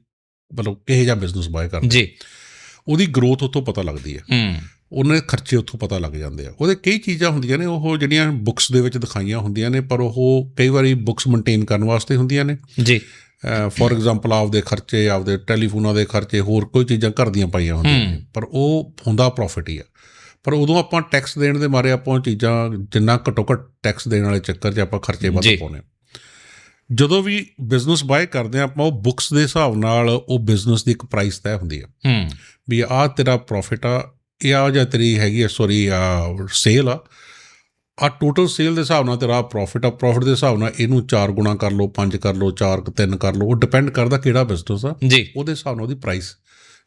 ਮਤਲਬ ਕਿਹੋ ਜਿਹਾ ਬਿਜ਼ਨਸ ਬਾਏ ਕਰਦੇ ਜੀ। ਉਹਦੀ ਗਰੋਥ ਉੱਥੋਂ ਪਤਾ ਲੱਗਦੀ ਹੈ। ਹੂੰ। ਉਹਨਾਂ ਦੇ ਖਰਚੇ ਉੱਥੋਂ ਪਤਾ ਲੱਗ ਜਾਂਦੇ ਆ। ਉਹਦੇ ਕਈ ਚੀਜ਼ਾਂ ਹੁੰਦੀਆਂ ਨੇ ਉਹ ਜਿਹੜੀਆਂ ਬੁੱਕਸ ਦੇ ਵਿੱਚ ਦਿਖਾਈਆਂ ਹੁੰਦੀਆਂ ਨੇ ਪਰ ਉਹ ਕਈ ਵਾਰੀ ਬੁੱਕਸ ਮੇਨਟੇਨ ਕਰਨ ਵਾਸਤੇ ਹੁੰਦੀਆਂ ਨੇ। ਜੀ। ਫੋਰ ਐਗਜ਼ਾਮਪਲ ਆਪਦੇ ਖਰਚੇ ਆਪਦੇ ਟੈਲੀਫੋਨਾਂ ਦੇ ਖਰਚੇ ਹੋਰ ਕੋਈ ਚੀਜ਼ਾਂ ਘਰ ਦੀਆਂ ਪਾਈਆਂ ਹੁੰਦੀਆਂ ਨੇ। ਪਰ ਉਹ ਹੁੰਦਾ ਪ੍ਰੋਫਿਟ ਹੀ ਆ। ਪਰ ਉਦੋਂ ਆਪਾਂ ਟੈਕਸ ਦੇਣ ਦੇ ਮਾਰੇ ਆਪਾਂ ਚੀਜ਼ਾਂ ਜਿੰਨਾ ਘੱਟੋ ਘੱਟ ਟੈਕਸ ਦੇਣ ਵਾਲੇ ਚੱਕਰ 'ਚ ਆਪਾਂ ਖਰਚੇ ਵੱਧ ਹਾਂ। ਜਦੋਂ ਵੀ ਬਿਜ਼ਨਸ ਬਾਏ ਕਰਦੇ ਆ ਆਪਾਂ ਉਹ ਬੁੱਕਸ ਦੇ ਹਿਸਾਬ ਨਾਲ ਉਹ ਬਿਜ਼ਨਸ ਦੀ ਇੱਕ ਪ੍ਰਾਈਸ ਤੈਅ ਹੁੰਦੀ ਆ। ਹੂੰ। ਵੀ ਆਹ ਤੇਰਾ ਪ੍ਰੋਫਿਟ ਆ ਇਹ ਆ ਜਾਂ ਤੇਰੀ ਹੈਗੀ ਆ ਸੌਰੀ ਆ ਸੇਲ ਆ। ਆ ਟੋਟਲ ਸੇਲ ਦੇ ਹਿਸਾਬ ਨਾਲ ਤੇਰਾ ਪ੍ਰੋਫਿਟ ਆ ਪ੍ਰੋਫਿਟ ਦੇ ਹਿਸਾਬ ਨਾਲ ਇਹਨੂੰ 4 ਗੁਣਾ ਕਰ ਲਓ 5 ਕਰ ਲਓ 4 3 ਕਰ ਲਓ ਉਹ ਡਿਪੈਂਡ ਕਰਦਾ ਕਿਹੜਾ ਬਿਜ਼ਨਸ ਆ। ਜੀ। ਉਹਦੇ ਹਿਸਾਬ ਨਾਲ ਉਹਦੀ ਪ੍ਰਾਈਸ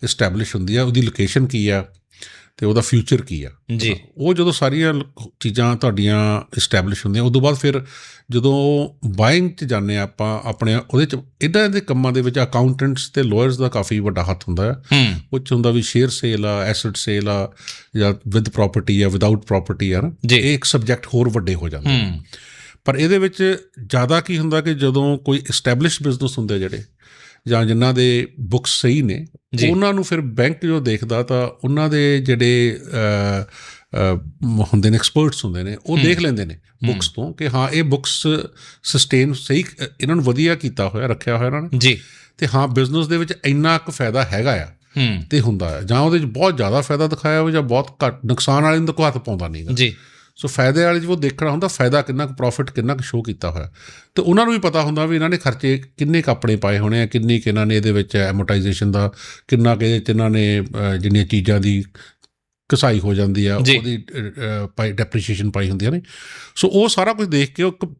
ਐਸਟੈਬਲਿਸ਼ ਹੁੰਦੀ ਆ ਉਹਦੀ ਲੋਕੇਸ਼ਨ ਕੀ ਆ ਤੇ ਉਹਦਾ ਫਿਊਚਰ ਕੀ ਆ? ਜੀ। ਉਹ ਜਦੋਂ ਸਾਰੀਆਂ ਚੀਜ਼ਾਂ ਤੁਹਾਡੀਆਂ ਐਸਟੈਬਲਿਸ਼ ਹੁੰਦੀਆਂ ਉਦੋਂ ਬਾਅਦ ਫਿਰ ਜਦੋਂ ਬਾਇੰਗ 'ਚ ਜਾਂਦੇ ਆ ਆਪਾਂ ਆਪਣੇ ਉਹਦੇ 'ਚ ਇਹਨਾਂ ਦੇ ਕੰਮਾਂ ਦੇ ਵਿੱਚ ਅਕਾਊਂਟੈਂਟਸ ਤੇ ਲਾਇਰਸ ਦਾ ਕਾਫੀ ਵੱਡਾ ਹੱਥ ਹੁੰਦਾ ਹੈ। ਉਹ 'ਚ ਹੁੰਦਾ ਵੀ ਸ਼ੇਅਰ ਸੇਲ ਆ ਐਸੈਟ ਸੇਲ ਆ ਜਾਂ ਵਿਦ ਪ੍ਰਾਪਰਟੀ ਆ ਵਿਦਆਊਟ ਪ੍ਰਾਪਰਟੀ ਆ। ਇਹ ਇੱਕ ਸਬਜੈਕਟ ਹੋਰ ਵੱਡੇ ਹੋ ਜਾਂਦੇ ਪਰ ਇਹਦੇ ਵਿੱਚ ਜ਼ਿਆਦਾ ਕੀ ਹੁੰਦਾ ਕਿ ਜਦੋਂ ਕੋਈ ਐਸਟੈਬਲਿਸ਼ ਬਿਜ਼ਨਸ ਹੁੰਦੇ ਜਿਹੜੇ ਜਾਂ ਜਿਨ੍ਹਾਂ ਦੇ ਬੁੱਕਸ ਸਹੀ ਨੇ। ਉਹਨਾਂ ਨੂੰ ਫਿਰ ਬੈਂਕ ਜੋ ਦੇਖਦਾ ਤਾਂ ਉਹਨਾਂ ਦੇ ਜਿਹੜੇ ਹੁੰਦੇ ਨੇ ਐਕਸਪਰਟਸ ਹੁੰਦੇ ਨੇ ਉਹ ਦੇਖ ਲੈਂਦੇ ਨੇ ਬੁੱਕਸ ਤੋਂ ਕਿ ਹਾਂ ਇਹ ਬੁੱਕਸ ਸਸਟੇਨ ਸਹੀ ਇਹਨਾਂ ਨੂੰ ਵਧੀਆ ਕੀਤਾ ਹੋਇਆ ਰੱਖਿਆ ਹੋਇਆ ਇਹਨਾਂ ਨੇ। ਜੀ। ਤੇ ਹਾਂ ਬਿਜ਼ਨਸ ਦੇ ਵਿੱਚ ਇੰਨਾ ਕੁ ਫਾਇਦਾ ਹੈਗਾ ਆ ਤੇ ਹੁੰਦਾ ਹੈ ਜਾਂ ਉਹਦੇ ਵਿੱਚ ਬਹੁਤ ਜ਼ਿਆਦਾ ਫਾਇਦਾ ਦਿਖਾਇਆ ਹੋਵੇ ਜਾਂ ਬਹੁਤ ਘੱਟ ਨੁਕਸਾਨ ਵਾਲੇ ਨੂੰ ਤਾਂ ਹੱਥ ਪਾਉਂਦਾ ਨਹੀਂਗਾ ਜੀ। ਸੋ ਫਾਇਦੇ ਵਾਲੇ 'ਚ ਉਹ ਦੇਖਣਾ ਹੁੰਦਾ ਫਾਇਦਾ ਕਿੰਨਾ ਕੁ ਪ੍ਰੋਫਿਟ ਕਿੰਨਾ ਕੁ ਸ਼ੋ ਕੀਤਾ ਹੋਇਆ। ਤੇ ਉਹਨਾਂ ਨੂੰ ਵੀ ਪਤਾ ਹੁੰਦਾ ਵੀ ਇਹਨਾਂ ਨੇ ਖਰਚੇ ਕਿੰਨੇ ਕੁ ਆਪਣੇ ਪਾਏ ਹੋਣੇ ਆ ਕਿੰਨੀ ਕਿ ਇਹਨਾਂ ਨੇ ਇਹਦੇ ਵਿੱਚ ਐਮੋਰਟਾਈਜੇਸ਼ਨ ਦਾ ਕਿੰਨਾ ਕਿ ਇਹਦੇ 'ਚ ਇਹਨਾਂ ਨੇ ਜਿਹੜੀਆਂ ਚੀਜ਼ਾਂ ਦੀ ਕਸਾਈ ਹੋ ਜਾਂਦੀ ਆ ਜੀ। ਉਹਦੀ ਪਾਈ ਡੈਪਰੀਸ਼ੀਏਸ਼ਨ ਪਾਈ ਹੁੰਦੀਆਂ ਨੇ। ਸੋ ਉਹ ਸਾਰਾ ਕੁਝ ਦੇਖ ਕੇ ਉਹ ਇੱਕ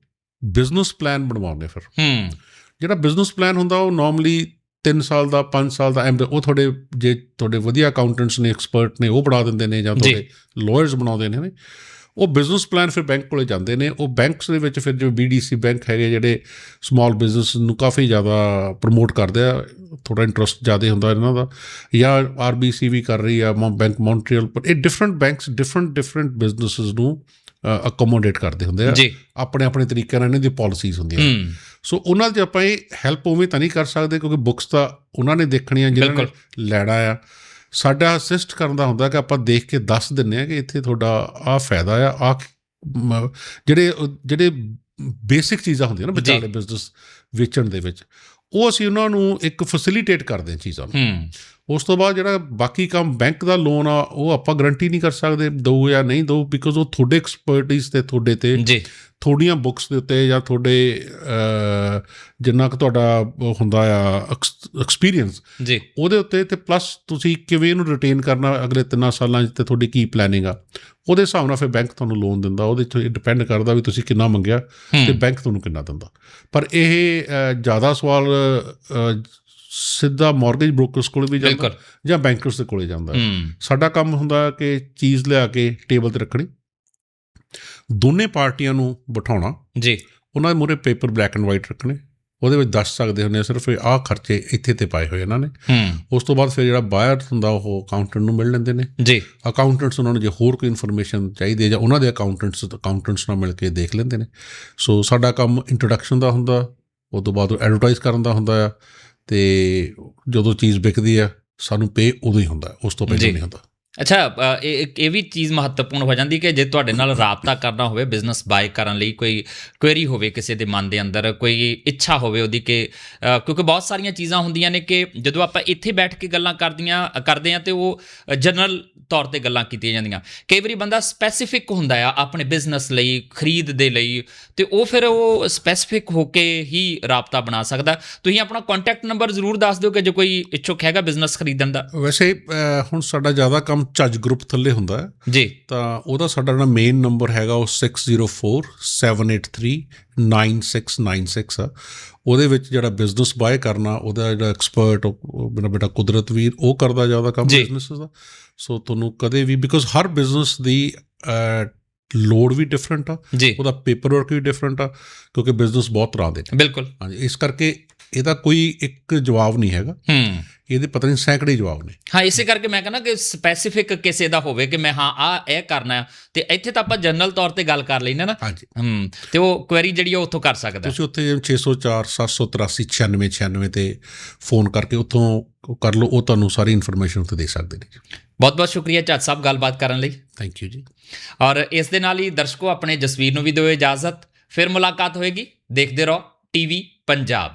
ਬਿਜ਼ਨਸ ਪਲਾਨ ਬਣਵਾਉਂਦੇ ਫਿਰ। ਹੂੰ। ਜਿਹੜਾ ਬਿਜ਼ਨਸ ਪਲਾਨ ਹੁੰਦਾ ਉਹ ਨਾਰਮਲੀ 3 ਸਾਲ ਦਾ 5 ਸਾਲ ਦਾ ਉਹ ਤੁਹਾਡੇ ਜੇ ਤੁਹਾਡੇ ਵਧੀਆ ਅਕਾਊਂਟੈਂਟਸ ਨੇ ਐਕਸਪਰਟ ਨੇ ਉਹ ਬਣਾ ਦਿੰਦੇ ਨੇ ਜਾਂ ਜੀ। ਤੁਹਾਡੇ ਲਾਇਰਸ ਬਣਾਉਂਦੇ ਨੇ। ਉਹ ਬਿਜ਼ਨਸ ਪਲਾਨ ਫਿਰ ਬੈਂਕ ਕੋਲੇ ਜਾਂਦੇ ਨੇ। ਉਹ ਬੈਂਕਸ ਦੇ ਵਿੱਚ ਫਿਰ ਜਿਵੇਂ BDC ਬੈਂਕ ਹੈਗੇ ਜਿਹੜੇ ਸਮਾਲ ਬਿਜ਼ਨਸ ਨੂੰ ਕਾਫੀ ਜ਼ਿਆਦਾ ਪ੍ਰਮੋਟ ਕਰਦੇ ਆ। ਥੋੜਾ ਇੰਟਰਸਟ ਜ਼ਿਆਦਾ ਹੁੰਦਾ ਇਹਨਾਂ ਦਾ। ਜਾਂ RBC ਵੀ ਕਰ ਰਹੀ ਆ ਬੈਂਕ ਮੌਂਟਰੀਅਲ ਪਰ ਇਹ different banks different different businesses ਨੂੰ ਅਕੋਮੋਡੇਟ ਕਰਦੇ ਹੁੰਦੇ ਆ। ਆਪਣੇ ਆਪਣੇ ਤਰੀਕੇ ਨਾਲ ਇਹਨਾਂ ਦੀ ਪਾਲਿਸੀਜ਼ ਹੁੰਦੀਆਂ ਸੋ ਉਹਨਾਂ 'ਚ ਆਪਾਂ ਇਹ ਹੈਲਪ ਉਵੇਂ ਤਾਂ ਨਹੀਂ ਕਰ ਸਕਦੇ ਕਿਉਂਕਿ ਬੁੱਕਸ ਤਾਂ ਉਹਨਾਂ ਨੇ ਦੇਖਣੀਆਂ ਜਿਹਨਾਂ ਨੇ ਲੈਣਾ ਆ। ਸਾਡਾ ਅਸਿਸਟ ਕਰਨ ਦਾ ਹੁੰਦਾ ਕਿ ਆਪਾਂ ਦੇਖ ਕੇ ਦੱਸ ਦਿੰਨੇ ਆ ਕਿ ਇੱਥੇ ਤੁਹਾਡਾ ਆਹ ਫਾਇਦਾ ਆ ਆ ਜਿਹੜੇ ਜਿਹੜੇ ਬੇਸਿਕ ਚੀਜ਼ਾਂ ਹੁੰਦੀਆਂ ਨਾ। ਵਿਚਾਲੇ ਬਿਜ਼ਨਸ ਵੇਚਣ ਦੇ ਵਿੱਚ ਉਹ ਅਸੀਂ ਉਹਨਾਂ ਨੂੰ ਇੱਕ ਫੈਸਿਲਿਟੇਟ ਕਰਦੇ ਹਾਂ ਚੀਜ਼ਾਂ ਨੂੰ ਉਸ ਤੋਂ ਬਾਅਦ ਜਿਹੜਾ ਬਾਕੀ ਕੰਮ ਬੈਂਕ ਦਾ ਲੋਨ ਆ ਉਹ ਆਪਾਂ ਗਰੰਟੀ ਨਹੀਂ ਕਰ ਸਕਦੇ ਦੋ ਜਾਂ ਨਹੀਂ ਦੋ ਬਿਕੋਜ਼ ਉਹ ਤੁਹਾਡੇ ਐਕਸਪਰਟਿਸ ਤੇ ਤੁਹਾਡੇ ਤੇ ਜੀ। ਤੁਹਾਡੀਆਂ ਬੁੱਕਸ ਦੇ ਉੱਤੇ ਜਾਂ ਤੁਹਾਡੇ ਜਿੰਨਾ ਕੁ ਤੁਹਾਡਾ ਹੁੰਦਾ ਆ ਐਕਸਪੀਰੀਅੰਸ ਜੀ। ਉਹਦੇ ਉੱਤੇ ਤੇ ਪਲੱਸ ਤੁਸੀਂ ਕਿਵੇਂ ਇਹਨੂੰ ਰਿਟੇਨ ਕਰਨਾ ਅਗਲੇ 3 ਸਾਲਾਂ 'ਚ ਤੇ ਤੁਹਾਡੀ ਕੀ ਪਲੈਨਿੰਗ ਆ? ਉਹਦੇ ਹਿਸਾਬ ਨਾਲ ਫਿਰ ਬੈਂਕ ਤੁਹਾਨੂੰ ਲੋਨ ਦਿੰਦਾ ਉਹਦੇ 'ਚ ਡਿਪੈਂਡ ਕਰਦਾ ਵੀ ਤੁਸੀਂ ਕਿੰਨਾ ਮੰਗਿਆ ਤੇ ਬੈਂਕ ਤੁਹਾਨੂੰ ਕਿੰਨਾ ਦਿੰਦਾ। ਪਰ ਇਹ ਜ਼ਿਆਦਾ ਸਵਾਲ ਸਿੱਧਾ ਮਾਰਗੇਜ ਬ੍ਰੋਕਰਸ ਕੋਲ ਵੀ ਜਾਂਦਾ ਜਾਂ ਬੈਂਕਰਸ ਦੇ ਕੋਲੇ ਜਾਂਦਾ। ਸਾਡਾ ਕੰਮ ਹੁੰਦਾ ਕਿ ਚੀਜ਼ ਲਿਆ ਕੇ ਟੇਬਲ ਤੇ ਰੱਖਣੀ। ਦੋਨੇ ਪਾਰਟੀਆਂ ਨੂੰ ਬਿਠਾਉਣਾ। ਜੀ। ਉਹਨਾਂ ਦੇ ਮੂਹਰੇ ਪੇਪਰ ਬਲੈਕ ਐਂਡ ਵਾਈਟ ਰੱਖਣੇ। ਉਹਦੇ ਵਿੱਚ ਦੱਸ ਸਕਦੇ ਹੁੰਦੇ ਆ ਸਿਰਫ ਆਹ ਖਰਚੇ ਇੱਥੇ ਤੇ ਪਾਏ ਹੋਏ ਇਹਨਾਂ ਨੇ। ਉਸ ਤੋਂ ਬਾਅਦ ਫਿਰ ਜਿਹੜਾ ਬਾਇਰ ਹੁੰਦਾ ਉਹ ਅਕਾਊਂਟੈਂਟ ਨੂੰ ਮਿਲ ਲੈਂਦੇ ਨੇ। ਜੀ। ਅਕਾਊਂਟੈਂਟਸ ਉਹਨਾਂ ਨੂੰ ਜੇ ਹੋਰ ਕੋਈ ਇਨਫੋਰਮੇਸ਼ਨ ਚਾਹੀਦੀ ਹੈ ਜਾਂ ਉਹਨਾਂ ਦੇ ਅਕਾਊਂਟੈਂਟਸ ਅਕਾਊਂਟੈਂਟਸ ਨਾਲ ਮਿਲ ਕੇ ਦੇਖ ਲੈਂਦੇ ਨੇ। ਸੋ ਸਾਡਾ ਕੰਮ ਇੰਟਰੋਡਕਸ਼ਨ ਦਾ ਹੁੰਦਾ। ਉਸ ਤੋਂ ਬਾਅਦ ਐਡਵਰਟਾਈਜ਼ ਕਰਨ ਦਾ ਹੁੰਦਾ ਆ। ਤੇ ਜਦੋਂ ਚੀਜ਼ ਵਿਕਦੀ ਆ ਸਾਨੂੰ ਪੇ ਉਦੋਂ ਹੀ ਹੁੰਦਾ ਉਸ ਤੋਂ। ਪਹਿਲਾਂ ਨਹੀਂ ਹੁੰਦਾ ਅੱਛਾ ਇਹ ਇੱਕ ਇਹ ਵੀ ਚੀਜ਼ ਮਹੱਤਵਪੂਰਨ ਹੋ ਜਾਂਦੀ ਕਿ ਜੇ ਤੁਹਾਡੇ ਨਾਲ ਰਾਬਤਾ ਕਰਨਾ ਹੋਵੇ ਬਿਜ਼ਨਸ ਬਾਏ ਕਰਨ ਲਈ ਕੋਈ ਕੁਐਰੀ ਹੋਵੇ ਕਿਸੇ ਦੇ ਮਨ ਦੇ ਅੰਦਰ, ਕੋਈ ਇੱਛਾ ਹੋਵੇ ਉਹਦੀ ਕਿ ਕਿਉਂਕਿ ਬਹੁਤ ਸਾਰੀਆਂ ਚੀਜ਼ਾਂ ਹੁੰਦੀਆਂ ਨੇ ਕਿ ਜਦੋਂ ਆਪਾਂ ਇੱਥੇ ਬੈਠ ਕੇ ਗੱਲਾਂ ਕਰਦੀਆਂ, ਕਰਦੇ ਆ ਤੇ ਉਹ ਜਨਰਲ ਤੌਰ ਤੇ ਗੱਲਾਂ ਕੀਤੀਆਂ ਜਾਂਦੀਆਂ। ਕਈ ਵਾਰੀ ਬੰਦਾ ਸਪੈਸੀਫਿਕ ਹੁੰਦਾ ਆ ਆਪਣੇ ਬਿਜ਼ਨਸ ਲਈ, ਖਰੀਦ ਦੇ ਲਈ, ਤੇ ਉਹ ਫਿਰ ਉਹ ਸਪੈਸੀਫਿਕ ਹੋ ਕੇ ਹੀ ਰਾਬਤਾ ਬਣਾ ਸਕਦਾ। ਤੁਸੀਂ ਆਪਣਾ ਕੰਟੈਕਟ ਨੰਬਰ ਜ਼ਰੂਰ ਦੱਸ ਦਿਓ ਕਿ ਜੇ ਕੋਈ ਇੱਛੁਕ ਹੈਗਾ ਬਿਜ਼ਨਸ ਖਰੀਦਣ ਦਾ। ਵੈਸੇ ਹੁਣ ਸਾਡਾ ਜ਼ਿਆਦਾ ਕੰਮ ਝੱਜ ਗਰੁੱਪ ਥੱਲੇ ਹੁੰਦਾ ਹੈ। ਜੀ। ਤਾਂ ਉਹਦਾ ਸਾਡਾ ਜਿਹੜਾ ਮੇਨ ਨੰਬਰ ਹੈਗਾ ਉਹ 6047839696 ਆ। ਉਹਦੇ ਵਿੱਚ ਜਿਹੜਾ ਬਿਜ਼ਨਸ ਬਾਏ ਕਰਨਾ ਉਹਦਾ ਜਿਹੜਾ ਐਕਸਪਰਟ ਮੇਰਾ ਬੇਟਾ ਕੁਦਰਤ ਵੀਰ ਉਹ ਕਰਦਾ ਜ਼ਿਆਦਾ ਕੰਮ। ਬਿਜ਼ਨਸ ਦਾ। ਸੋ ਤੁਹਾਨੂੰ ਕਦੇ ਵੀ ਬਿਕੋਜ਼ ਹਰ ਬਿਜ਼ਨਸ ਦੀ ਲੋੜ ਵੀ ਡਿਫਰੈਂਟ ਆ ਉਹਦਾ ਪੇਪਰ ਵਰਕ ਵੀ ਡਿਫਰੈਂਟ ਆ ਕਿਉਂਕਿ ਬਿਜ਼ਨਸ ਬਹੁਤ ਤਰ੍ਹਾਂ ਦੇ ਨੇ। ਬਿਲਕੁਲ। ਹਾਂਜੀ ਇਸ ਕਰਕੇ ਇਹਦਾ ਕੋਈ ਇੱਕ ਜਵਾਬ ਨਹੀਂ ਹੈਗਾ। ਹੂੰ। ਇਹਦੇ ਪਤਾ ਨਹੀਂ ਸੈਂਕੜੇ ਜਵਾਬ ਨੇ। ਹਾਂ ਇਸੇ ਕਰਕੇ ਮੈਂ ਕਹਿੰਦਾ ਕਿ ਸਪੈਸੀਫਿਕ ਕਿਸੇ ਦਾ ਹੋਵੇ ਕਿ ਮੈਂ ਹਾਂ ਆ ਇਹ ਕਰਨਾ ਤੇ ਇੱਥੇ ਤਾਂ ਆਪਾਂ ਜਨਰਲ ਤੌਰ ਤੇ ਗੱਲ ਕਰ ਲੈਣਾ ਨਾ। ਹਾਂਜੀ। ਹੂੰ ਤੇ ਉਹ ਕੁਐਰੀ ਜਿਹੜੀ ਆ ਉਹ ਉੱਥੋਂ ਕਰ ਸਕਦਾ ਤੁਸੀਂ ਉੱਥੇ 604 783 96 96 ਤੇ ਫੋਨ ਕਰਕੇ ਉੱਥੋਂ ਕਰ ਲਓ ਉਹ ਤੁਹਾਨੂੰ ਸਾਰੀ ਇਨਫੋਰਮੇਸ਼ਨ ਉੱਥੇ ਦੇ ਸਕਦੇ ਨੇ ਬਹੁਤ ਬਹੁਤ ਸ਼ੁਕਰੀਆ ਝੱਜ ਸਾਹਿਬ ਗੱਲਬਾਤ ਕਰਨ ਲਈ। ਥੈਂਕ ਯੂ ਜੀ। ਔਰ ਇਸ ਦੇ ਨਾਲ ਹੀ ਦਰਸ਼ਕੋ ਆਪਣੇ ਜਸਵੀਰ ਨੂੰ ਵੀ ਦਿਓ ਇਜਾਜ਼ਤ। ਫਿਰ ਮੁਲਾਕਾਤ ਹੋਏਗੀ। ਦੇਖਦੇ ਰਹੋ ਟੀਵੀ ਪੰਜਾਬ।